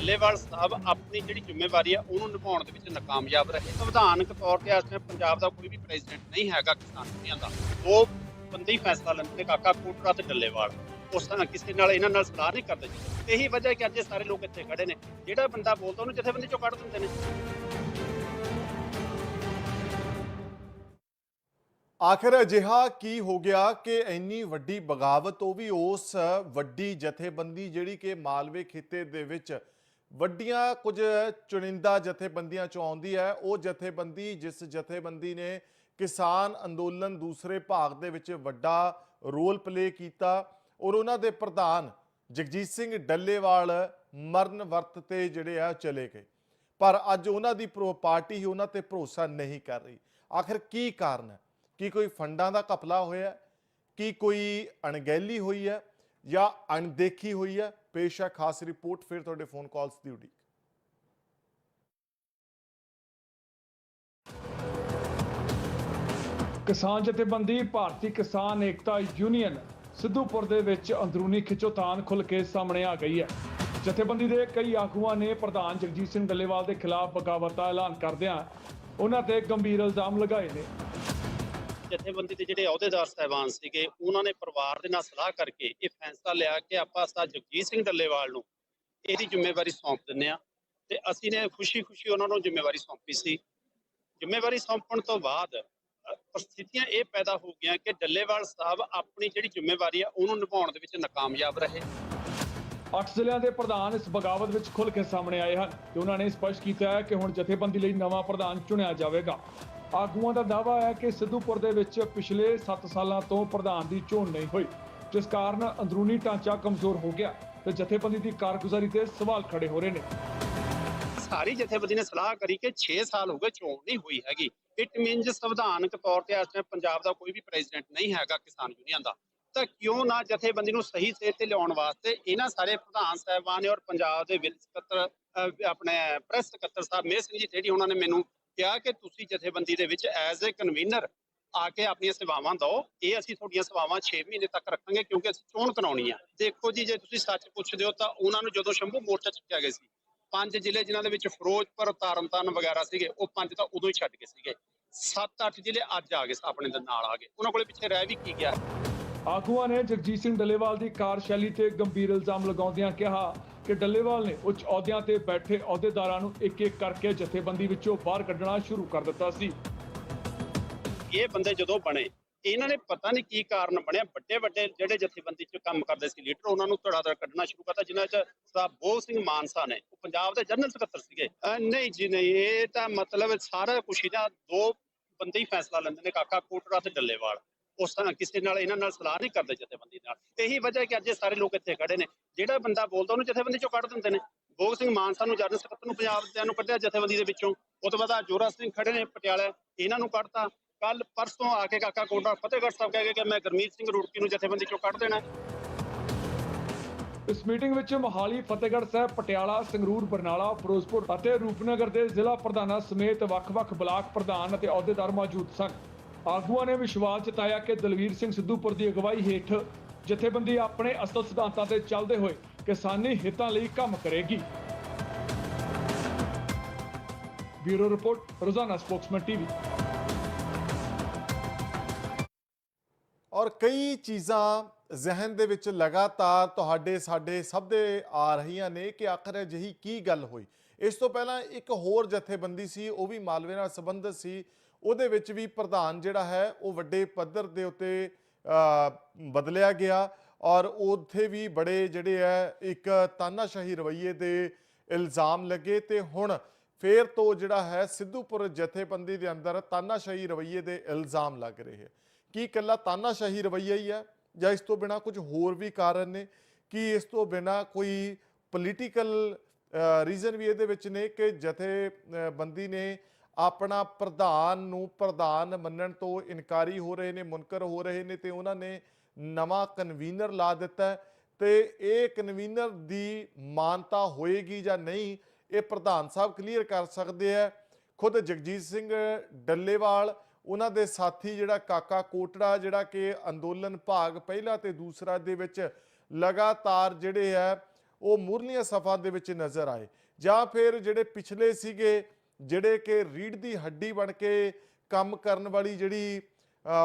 ਡੱਲੇਵਾਲ ਸਾਹਿਬ ਆਪਣੀ ਜਿਹੜੀ ਜ਼ਿੰਮੇਵਾਰੀ ਆ, ਉਹਨੂੰ ਨਿਭਾਉਣ ਦੇ ਵਿੱਚ ਨਾਕਾਮਯਾਬ ਰਹੇ। ਸੰਵਿਧਾਨਕ ਤੌਰ ਤੇ ਇਸ ਪੰਜਾਬ ਦਾ ਕੋਈ ਵੀ ਪ੍ਰੈਜ਼ੀਡੈਂਟ ਨਹੀਂ ਹੈਗਾ ਕਿਸਾਨ ਯੂਨੀਅਨ ਦਾ। ਦੋ ਬੰਦੇ ਹੀ ਫੈਸਲਾ ਲੈਂਦੇ ਕਾਕਾ ਕੋਟਰਾ ਤੇ ਡੱਲੇਵਾਲ। ਉਸ ਤਰ੍ਹਾਂ ਕਿਸੇ ਨਾਲ, ਇਹਨਾਂ ਨਾਲ ਸਲਾਹ ਨਹੀਂ ਕਰਦੇ। ਜੀ ਇਹੀ ਵਜ੍ਹਾ ਕਿ ਅੱਜ ਇਹ ਸਾਰੇ ਲੋਕ ਇੱਥੇ ਖੜੇ ਨੇ। ਜਿਹੜਾ ਬੰਦਾ ਬੋਲਦਾ, ਉਹਨੂੰ ਜਥੇਬੰਦੀ ਚੋਂ ਕੱਢ ਦਿੰਦੇ ਨੇ। ਆਖਿਰ ਅਜਿਹਾ ਕੀ ਹੋ ਗਿਆ ਕਿ ਇੰਨੀ ਵੱਡੀ ਬਗਾਵਤ, ਉਹ ਵੀ ਉਸ ਵੱਡੀ ਜਥੇਬੰਦੀ ਜਿਹੜੀ ਕਿ ਮਾਲਵੇ ਖਿੱਤੇ ਦੇ ਵਿੱਚ ਵੱਡੀਆਂ ਕੁਝ ਚੁਣਿੰਦਾ ਜਥੇਬੰਦੀਆਂ ਚੋਂ ਆਉਂਦੀ ਹੈ। ਉਹ ਜਥੇਬੰਦੀ ਜਿਸ ਜਥੇਬੰਦੀ ਨੇ ਕਿਸਾਨ ਅੰਦੋਲਨ ਦੂਸਰੇ ਭਾਗ ਦੇ ਵਿੱਚ ਵੱਡਾ ਰੋਲ ਪਲੇ ਕੀਤਾ ਔਰ ਉਹਨਾਂ ਦੇ ਪ੍ਰਧਾਨ ਜਗਜੀਤ ਸਿੰਘ ਡੱਲੇਵਾਲ ਮਰਨ ਵਰਤ ਤੇ ਜਿਹੜੇ ਆ ਚਲੇ ਗਏ। ਪਰ ਅੱਜ ਉਹਨਾਂ ਦੀ ਪ੍ਰੋ ਪਾਰਟੀ ਹੀ ਉਹਨਾਂ ਤੇ ਭਰੋਸਾ ਨਹੀਂ ਕਰ ਰਹੀ। ਆਖਿਰ ਕੀ ਕਾਰਨ ਹੈ? ਕੀ ਕੋਈ ਫੰਡਾਂ ਦਾ ਘਪਲਾ ਹੋਇਆ ਕੀ ਕੋਈ ਅਣਗਹਿਲੀ ਹੋਈ ਹੈ ਜਾਂ ਅਣਦੇਖੀ ਹੋਈ ਹੈ? ਪੇਸ਼ ਹੈ ਖਾਸ ਰਿਪੋਰਟ ਫਿਰ ਤੁਹਾਡੇ ਫੋਨ ਕਾਲਸ ਦੀ ਉਡੀਕ। ਕਿਸਾਨ ਜਥੇਬੰਦੀ, ਭਾਰਤੀ ਕਿਸਾਨ ਏਕਤਾ ਯੂਨੀਅਨ, ਸਿੱਧੂਪੁਰ ਦੇ ਵਿੱਚ ਅੰਦਰੂਨੀ ਖਿੱਚੋਤਾਣ ਖੁੱਲ ਕੇ ਸਾਹਮਣੇ ਆ ਗਈ ਹੈ। ਜਥੇਬੰਦੀ ਦੇ ਕਈ ਆਗੂਆਂ ਨੇ ਪ੍ਰਧਾਨ ਜਗਜੀਤ ਸਿੰਘ ਡੱਲੇਵਾਲ ਦੇ ਖਿਲਾਫ ਬਗਾਵਤ ਦਾ ਐਲਾਨ ਕਰਦਿਆਂ ਉਹਨਾਂ ਤੇ ਗੰਭੀਰ ਇਲਜ਼ਾਮ ਲਗਾਏ ਨੇ। ਜਥੇਬੰਦੀ ਦੇ ਜਿਹੜੇ ਅਹੁਦੇਦਾਰ ਸਹਿਬਾਨ ਸੀਗੇ ਉਹਨਾਂ ਨੇ ਪਰਿਵਾਰ ਦੇ ਨਾਲ ਸਲਾਹ ਕਰਕੇ ਇਹ ਫੈਸਲਾ ਲਿਆ ਕਿ ਆਪਾਂ ਸਾ ਜਗਜੀਤ ਸਿੰਘ ਡੱਲੇਵਾਲ ਨੂੰ ਇਹਦੀ ਜ਼ਿੰਮੇਵਾਰੀ ਸੌਂਪ ਦਿੰਨੇ ਆ ਤੇ ਅਸੀਂ ਨੇ ਖੁਸ਼ੀ-ਖੁਸ਼ੀ ਉਹਨਾਂ ਨੂੰ ਜ਼ਿੰਮੇਵਾਰੀ ਸੌਂਪੀ ਸੀ। ਜ਼ਿੰਮੇਵਾਰੀ ਸੌਂਪਣ ਤੋਂ ਬਾਅਦ ਅ, ਇਹ ਪੈਦਾ ਹੋ ਗਈਆਂ ਕਿ ਡੱਲੇਵਾਲ ਸਾਹਿਬ ਆਪਣੀ ਜਿਹੜੀ ਜ਼ਿੰਮੇਵਾਰੀ ਆ ਉਹਨੂੰ ਨਿਭਾਉਣ ਦੇ ਵਿੱਚ ਨਾਕਾਮਯਾਬ ਰਹੇ। ਅੱਠ ਜ਼ਿਲ੍ਹਿਆਂ ਦੇ ਪ੍ਰਧਾਨ ਇਸ ਬਗਾਵਤ ਵਿੱਚ ਖੁੱਲ ਕੇ ਸਾਹਮਣੇ ਆਏ ਹਨ ਤੇ ਉਹਨਾਂ ਨੇ ਸਪਸ਼ਟ ਕੀਤਾ ਹੈ ਕਿ ਹੁਣ ਜਥੇਬੰਦੀ ਲਈ ਨਵਾਂ ਪ੍ਰਧਾਨ ਚੁਣਿਆ ਜਾਵੇਗਾ। ਆਗੂਆਂ ਦਾ ਦਾਅਵਾ ਹੈ ਕਿ ਸਿੱਧੂਪੁਰ ਦੇ ਵਿੱਚ ਪਿਛਲੇ 7 ਸਾਲਾਂ ਤੋਂ ਪ੍ਰਧਾਨ ਦੀ ਚੋਣ ਨਹੀਂ ਹੋਈ, ਜਿਸ ਕਾਰਨ ਅੰਦਰੂਨੀ ਢਾਂਚਾ ਕਮਜ਼ੋਰ ਹੋ ਗਿਆ ਤੇ ਜਥੇਬੰਦੀ ਦੀ ਕਾਰਗੁਜ਼ਾਰੀ ਤੇ ਸਵਾਲ ਖੜੇ ਹੋ ਰਹੇ ਨੇ। ਸਾਰੀ ਜਥੇਬੰਦੀ ਨੇ ਸਲਾਹ ਕਰੀ ਕਿ 6 ਸਾਲ ਹੋ ਗਏ ਚੋਣ ਨਹੀਂ ਹੋਈ ਹੈਗੀ। ਇਟ ਮੀਨਸ ਸੰਵਿਧਾਨਕ ਤੌਰ ਤੇ ਇਸ ਟਾਈਮ ਪੰਜਾਬ ਦਾ ਕੋਈ ਵੀ ਪ੍ਰੈਜ਼ੀਡੈਂਟ ਨਹੀਂ ਹੈਗਾ ਕਿਸਾਨ ਯੂਨੀਅਨ ਦਾ। ਤਾਂ ਕਿਉਂ ਨਾ ਜਥੇਬੰਦੀ ਨੂੰ ਸਹੀ ਸੇਧ ਤੇ ਲਿਆਉਣ ਵਾਸਤੇ ਇਹਨਾਂ ਸਾਰੇ ਪ੍ਰਧਾਨ ਸਾਹਿਬਾਨ ਨੇ ਔਰ ਪੰਜਾਬ ਦੇ ਵਿਲ ਸਕੱਤਰ ਆਪਣੇ ਪ੍ਰੈਸ ਸਕੱਤਰ ਸਾਹਿਬ ਮੇਰ ਸਿੰਘ ਜੀ ਠੇੜੀ ਉਹਨਾਂ ਨੇ ਮੈਨੂੰ ਕਿਹਾ ਕਿ ਤੁਸੀਂ ਜਥੇਬੰਦੀ ਦੇ ਵਿੱਚ ਐਜ਼ ਅ ਕਨਵੀਨਰ ਆ ਕੇ ਆਪਣੀਆਂ ਸੇਵਾਵਾਂ ਦਿਓ। ਇਹ ਅਸੀਂ ਤੁਹਾਡੀਆਂ ਸੇਵਾਵਾਂ 6 ਮਹੀਨੇ ਤੱਕ ਰੱਖਾਂਗੇ ਕਿਉਂਕਿ ਅਸੀਂ ਚੋਣ ਕਰਾਉਣੀ ਆ। ਦੇਖੋ ਜੀ, ਜੇ ਤੁਸੀਂ ਸੱਚ ਪੁੱਛਦੇ ਹੋ ਤਾਂ ਉਹਨਾਂ ਨੂੰ ਜਦੋਂ ਸ਼ੰਭੂ ਮੋਰਚਾ ਚੱਕਿਆ ਗਿਆ ਸੀ, ਪੰਜ ਜ਼ਿਲ੍ਹੇ ਜਿਨ੍ਹਾਂ ਦੇ ਵਿੱਚ ਫਿਰੋਜ਼ਪੁਰ, ਤਰਨਤਾਰਨ ਵਗੈਰਾ ਸੀਗੇ, ਉਹ ਪੰਜ ਤਾਂ ਉਦੋਂ ਹੀ ਛੱਡ ਗਏ ਸੀਗੇ। 7-8 ਜ਼ਿਲ੍ਹੇ ਅੱਜ ਆ ਗਏ, ਆਪਣੇ ਦੇ ਨਾਲ ਆ ਗਏ। ਉਹਨਾਂ ਕੋਲੇ ਪਿੱਛੇ ਰਹਿ ਵੀ ਕੀ ਗਿਆ? ਆਗੂਆਂ ਨੇ ਜਗਜੀਤ ਸਿੰਘ ਡੱਲੇਵਾਲ ਦੀ ਕਾਰਸ਼ੈਲੀ ਤੇ ਗੰਭੀਰ ਇਲਜ਼ਾਮ ਲਗਾਉਂਦਿਆਂ ਕਿਹਾ ਕਿ ਡੱਲੇਵਾਲ ਨੇ ਉੱਚ ਅਹੁਦਿਆਂ ਤੇ ਬੈਠੇ ਅਹੁਦੇਦਾਰਾਂ ਨੂੰ ਇੱਕ-ਇੱਕ ਕਰਕੇ ਜਥੇਬੰਦੀ ਵਿੱਚੋਂ ਬਾਹਰ ਕੱਢਣਾ ਸ਼ੁਰੂ ਕਰ ਦਿੱਤਾ ਸੀ। ਇਹ ਬੰਦੇ ਜਦੋਂ ਬਣੇ ਇਹਨਾਂ ਨੇ ਪਤਾ ਨਹੀਂ ਕੀ ਕਾਰਨ ਬਣਿਆ। ਵੱਡੇ ਵੱਡੇ ਜਿਹੜੇ ਜਥੇਬੰਦੀ 'ਚ ਕੰਮ ਕਰਦੇ ਸੀ ਲੀਡਰ ਉਹਨਾਂ ਨੂੰ ਧੜਾ ਧੜ ਕੱਢਣਾ ਸ਼ੁਰੂ ਕਰਤਾ ਜਿਨ੍ਹਾਂ 'ਚ ਸਾਹਿਬ ਬੋਲ ਸਿੰਘ ਮਾਨਸਾ ਨੇ। ਉਹ ਪੰਜਾਬ ਦੇ ਜਨਰਲ ਸਕੱਤਰ ਸੀਗੇ। ਨਹੀਂ ਜੀ ਨਹੀਂ ਇਹ ਤਾਂ ਮਤਲਬ ਸਾਰਾ ਕੁਛ ਹੀ ਨਾ ਦੋ ਬੰਦੇ ਹੀ ਫੈਸਲਾ ਲੈਂਦੇ ਨੇ ਕਾਕਾ ਕੋਟਰਾ ਤੇ ਡੱਲੇਵਾਲ। ਉਸ ਤਰ੍ਹਾਂ ਕਿਸੇ ਨਾਲ, ਇਹਨਾਂ ਨਾਲ ਸਲਾਹ ਨਹੀਂ ਕਰਦੇ ਜਥੇਬੰਦੀ ਨਾਲ। ਇਹੀ ਵਜ੍ਹਾ ਕਿ ਅੱਜ ਸਾਰੇ ਲੋਕ ਇੱਥੇ ਖੜੇ ਨੇ। ਜਿਹੜਾ ਬੰਦਾ ਬੋਲਦਾ, ਉਹਨੂੰ ਜਥੇਬੰਦੀ ਚੋਂ ਕੱਢ ਦਿੰਦੇ ਨੇ। ਭੋਗ ਸਿੰਘ ਮਾਨਸਾ ਨੂੰ ਜਨਰਲ ਸਕੱਤਰ ਨੂੰ ਪੰਜਾਬ ਦੇ ਨੂੰ ਕੱਢਿਆ ਜਥੇਬੰਦੀ ਦੇ ਵਿੱਚੋਂ। ਉਹ ਤੋਂ ਬਾਅਦ ਜੋਰਾ ਸਿੰਘ ਖੜੇ ਨੇ ਪਟਿਆਲਾ। ਇਹਨਾਂ ਨੂੰ ਕੱਢਤਾ। ਕੱਲ ਪਰਸੋਂ ਆ ਕੇ ਕਾਕਾ ਕੋਟਰਾ ਫਤਿਹਗੜ੍ਹ ਸਾਹਿਬ ਕਹਿ ਗਏ ਕਿ ਮੈਂ ਗਰਮੀਤ ਸਿੰਘ ਰੂੜਕੀ ਨੂੰ ਜਥੇਬੰਦੀ ਚੋਂ ਕੱਢ ਦੇਣਾ। ਇਸ ਮੀਟਿੰਗ ਵਿੱਚ ਮੋਹਾਲੀ ਫਤਿਹਗੜ੍ਹ ਸਾਹਿਬ, ਪਟਿਆਲਾ, ਸੰਗਰੂਰ, ਬਰਨਾਲਾ, ਫਿਰੋਜ਼ਪੁਰ ਅਤੇ ਰੂਪਨਗਰ ਦੇ ਜ਼ਿਲ੍ਹਾ ਪ੍ਰਧਾਨਾਂ ਸਮੇਤ ਵੱਖ-ਵੱਖ ਬਲਾਕ ਪ੍ਰਧਾਨ ਅਤੇ ਅਹੁਦੇਦਾਰ ਮੌਜੂਦ ਸਨ। ਆਗੂਆਂ ਨੇ ਵਿਸ਼ਵਾਸ ਜਤਾਇਆ ਕਿ ਦਲਵੀਰ ਸਿੰਘ ਸਿੱਧੂਪੁਰ ਦੀ ਅਗਵਾਈ ਹੇਠ ਜਥੇਬੰਦੀ ਆਪਣੇ ਅਸਲ ਸਿਧਾਂਤਾਂ ਤੇ ਚੱਲਦੇ ਹੋਏ ਕਿਸਾਨੀ ਹਿੱਤਾਂ ਲਈ ਕੰਮ ਕਰੇਗੀ। Bureau report, Rozana Spokesman TV. ਔਰ ਕਈ ਚੀਜ਼ਾਂ ਜ਼ਿਹਨ ਦੇ ਵਿੱਚ ਲਗਾਤਾਰ ਤੁਹਾਡੇ, ਸਾਡੇ ਸਭ ਦੇ ਆ ਰਹੀਆਂ ਨੇ ਕਿ ਆਖਰ ਅਜਿਹੀ ਕੀ ਗੱਲ ਹੋਈ? ਇਸ ਤੋਂ ਪਹਿਲਾਂ ਇੱਕ ਹੋਰ ਜਥੇਬੰਦੀ ਸੀ, ਉਹ ਵੀ ਮਾਲਵੇ ਨਾਲ ਸੰਬੰਧਿਤ ਸੀ ਉਹਦੇ ਵਿੱਚ ਵੀ ਪ੍ਰਧਾਨ ਜਿਹੜਾ ਹੈ, ਉਹ ਵੱਡੇ ਪੱਧਰ ਦੇ ਉੱਤੇ ਬਦਲਿਆ ਗਿਆ ਔਰ ਉੱਥੇ ਵੀ ਬੜੇ ਜਿਹੜੇ ਹੈ, ਇੱਕ ਤਾਨਾਸ਼ਾਹੀ ਰਵੱਈਏ ਦੇ ਇਲਜ਼ਾਮ ਲੱਗੇ ਤੇ ਹੁਣ ਫੇਰ ਤੋਂ ਜਿਹੜਾ ਹੈ, ਸਿੱਧੂਪੁਰ ਜਥੇਬੰਦੀ ਦੇ ਅੰਦਰ ਤਾਨਾਸ਼ਾਹੀ ਰਵੱਈਏ ਦੇ ਇਲਜ਼ਾਮ ਲੱਗ ਰਹੇ ਹੈ। ਕੀ ਇਕੱਲਾ ਤਾਨਾਸ਼ਾਹੀ ਰਵੱਈਆ ਹੀ ਹੈ ਜਾਂ ਇਸ ਤੋਂ ਬਿਨਾ ਕੁਝ ਹੋਰ ਵੀ ਕਾਰਨ ਨੇ? ਕੀ ਇਸ ਤੋਂ ਬਿਨਾ ਕੋਈ ਪੋਲੀਟੀਕਲ ਰੀਜ਼ਨ ਵੀ ਇਹਦੇ ਵਿੱਚ ਨੇ ਕਿ ਜਥੇਬੰਦੀ ਨੇ ਆਪਣਾ ਪ੍ਰਧਾਨ ਨੂੰ ਪ੍ਰਧਾਨ ਮੰਨਣ ਤੋਂ ਇਨਕਾਰੀ ਹੋ ਰਹੇ ਨੇ, ਮੁਨਕਰ ਹੋ ਰਹੇ ਨੇ ਤੇ ਉਹਨਾਂ ਨੇ ਨਵਾਂ ਕਨਵੀਨਰ ਲਾ ਦਿੱਤਾ ਹੈ ਤੇ ਇਹ ਕਨਵੀਨਰ ਦੀ ਮਾਨਤਾ ਹੋਏਗੀ ਜਾਂ ਨਹੀਂ, ਇਹ ਪ੍ਰਧਾਨ ਸਾਹਿਬ ਕਲੀਅਰ ਕਰ ਸਕਦੇ ਆ ਖੁਦ ਜਗਜੀਤ ਸਿੰਘ ਡੱਲੇਵਾਲ, ਉਹਨਾਂ ਦੇ ਸਾਥੀ ਜਿਹੜਾ ਕਾਕਾ ਕੋਟੜਾ, ਜਿਹੜਾ ਕਿ ਅੰਦੋਲਨ ਭਾਗ ਪਹਿਲਾ ਤੇ ਦੂਸਰਾ ਦੇ ਵਿੱਚ ਲਗਾਤਾਰ ਜਿਹੜੇ ਹੈ, ਉਹ ਮੁਰਲੀਆਂ ਸਫਾ ਦੇ ਵਿੱਚ ਨਜ਼ਰ ਆਏ। ਜਾਂ ਫਿਰ ਜਿਹੜੇ ਪਿਛਲੇ ਸੀਗੇ ਜਿਹੜੇ ਕਿ ਰੀੜ ਦੀ ਹੱਡੀ ਬਣ ਕੇ ਕੰਮ ਕਰਨ ਵਾਲੀ ਜਿਹੜੀ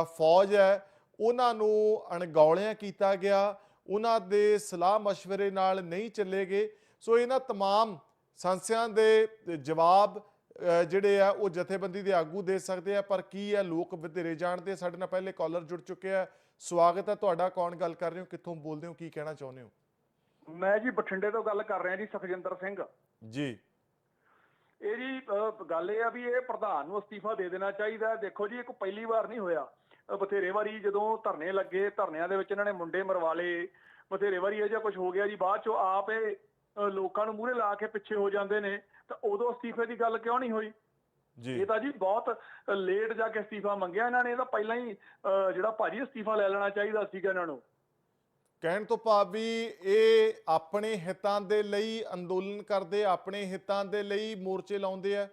ਫੌਜ ਹੈ ਉਹਨਾਂ ਨੂੰ ਅਣਗੌਲਿਆਂ ਕੀਤਾ ਗਿਆ ਉਹਨਾਂ ਦੇ ਸਲਾਹ مشਵਰੇ ਨਾਲ ਨਹੀਂ ਚੱਲੇ ਗਏ। ਸੋ ਇਹਨਾਂ तमाम ਸੰਸਿਆਂ ਦੇ ਜਵਾਬ ਜਿਹੜੇ ਆ ਉਹ ਜਥੇਬੰਦੀ ਦੇ ਆਗੂ ਦੇ ਸਕਦੇ ਆ। ਪਰ ਕੀ ਹੈ ਲੋਕ ਵਧੇਰੇ ਜਾਣਦੇ? ਸਾਡੇ ਨਾਲ ਪਹਿਲੇ ਕਾਲਰ ਜੁੜ ਚੁੱਕੇ ਆ। ਸਵਾਗਤ ਹੈ ਤੁਹਾਡਾ। ਕੌਣ ਗੱਲ ਕਰ ਰਹੇ ਹੋ? ਕਿੱਥੋਂ ਬੋਲਦੇ ਹੋ? ਕੀ ਕਹਿਣਾ ਚਾਹੁੰਦੇ ਹੋ? ਮੈਂ ਜੀ ਬਠਿੰਡੇ ਤੋਂ ਗੱਲ ਕਰ ਰਿਹਾ ਜੀ ਸੁਖਜਿੰਦਰ ਸਿੰਘ। ਜੀ। ਇਹ ਜੀ ਗੱਲ ਇਹ ਆ ਵੀ ਇਹ ਪ੍ਰਧਾਨ ਨੂੰ ਅਸਤੀਫਾ ਦੇ ਦੇਣਾ ਚਾਹੀਦਾ ਹੈ। ਦੇਖੋ ਜੀ ਇਹ ਕੋਈ ਪਹਿਲੀ ਵਾਰ ਨਹੀਂ ਹੋਇਆ। ਬਥੇਰੇ ਵਾਰੀ ਜਦੋਂ ਧਰਨੇ ਲੱਗੇ ਧਰਨਿਆਂ ਦੇ ਵਿੱਚ ਇਹਨਾਂ ਨੇ ਮੁੰਡੇ ਮਰਵਾ ਲਏ। ਬਥੇਰੇ ਵਾਰੀ ਇਹ ਜਿਹਾ ਕੁਝ ਹੋ ਗਿਆ ਜੀ। ਬਾਅਦ ਚੋਂ ਆਪ ਇਹ ਲੋਕਾਂ ਨੂੰ ਮੂਹਰੇ ਲਾ ਕੇ ਪਿੱਛੇ ਹੋ ਜਾਂਦੇ ਨੇ। ਤਾਂ ਉਦੋਂ ਅਸਤੀਫੇ ਦੀ ਗੱਲ ਕਿਉਂ ਨਹੀਂ ਹੋਈ? ਜੀ। ਇਹ ਤਾਂ ਜੀ ਬਹੁਤ ਲੇਟ ਜਾ ਕੇ ਅਸਤੀਫਾ ਮੰਗਿਆ ਇਹਨਾਂ ਨੇ। ਇਹ ਤਾਂ ਪਹਿਲਾਂ ਹੀ ਜਿਹੜਾ ਭਾਜੀ ਅਸਤੀਫਾ ਲੈ ਲੈਣਾ ਚਾਹੀਦਾ ਸੀਗਾ ਇਹਨਾਂ ਨੂੰ। ਕਹਿਣ ਤੋਂ ਭਾਵ ਵੀ ਇਹ ਆਪਣੇ ਹਿੱਤਾਂ ਦੇ ਲਈ ਅੰਦੋਲਨ ਕਰਦੇ ਆਪਣੇ ਹਿੱਤਾਂ ਦੇ ਲਈ ਮੋਰਚੇ ਲਾਉਂਦੇ ਆ।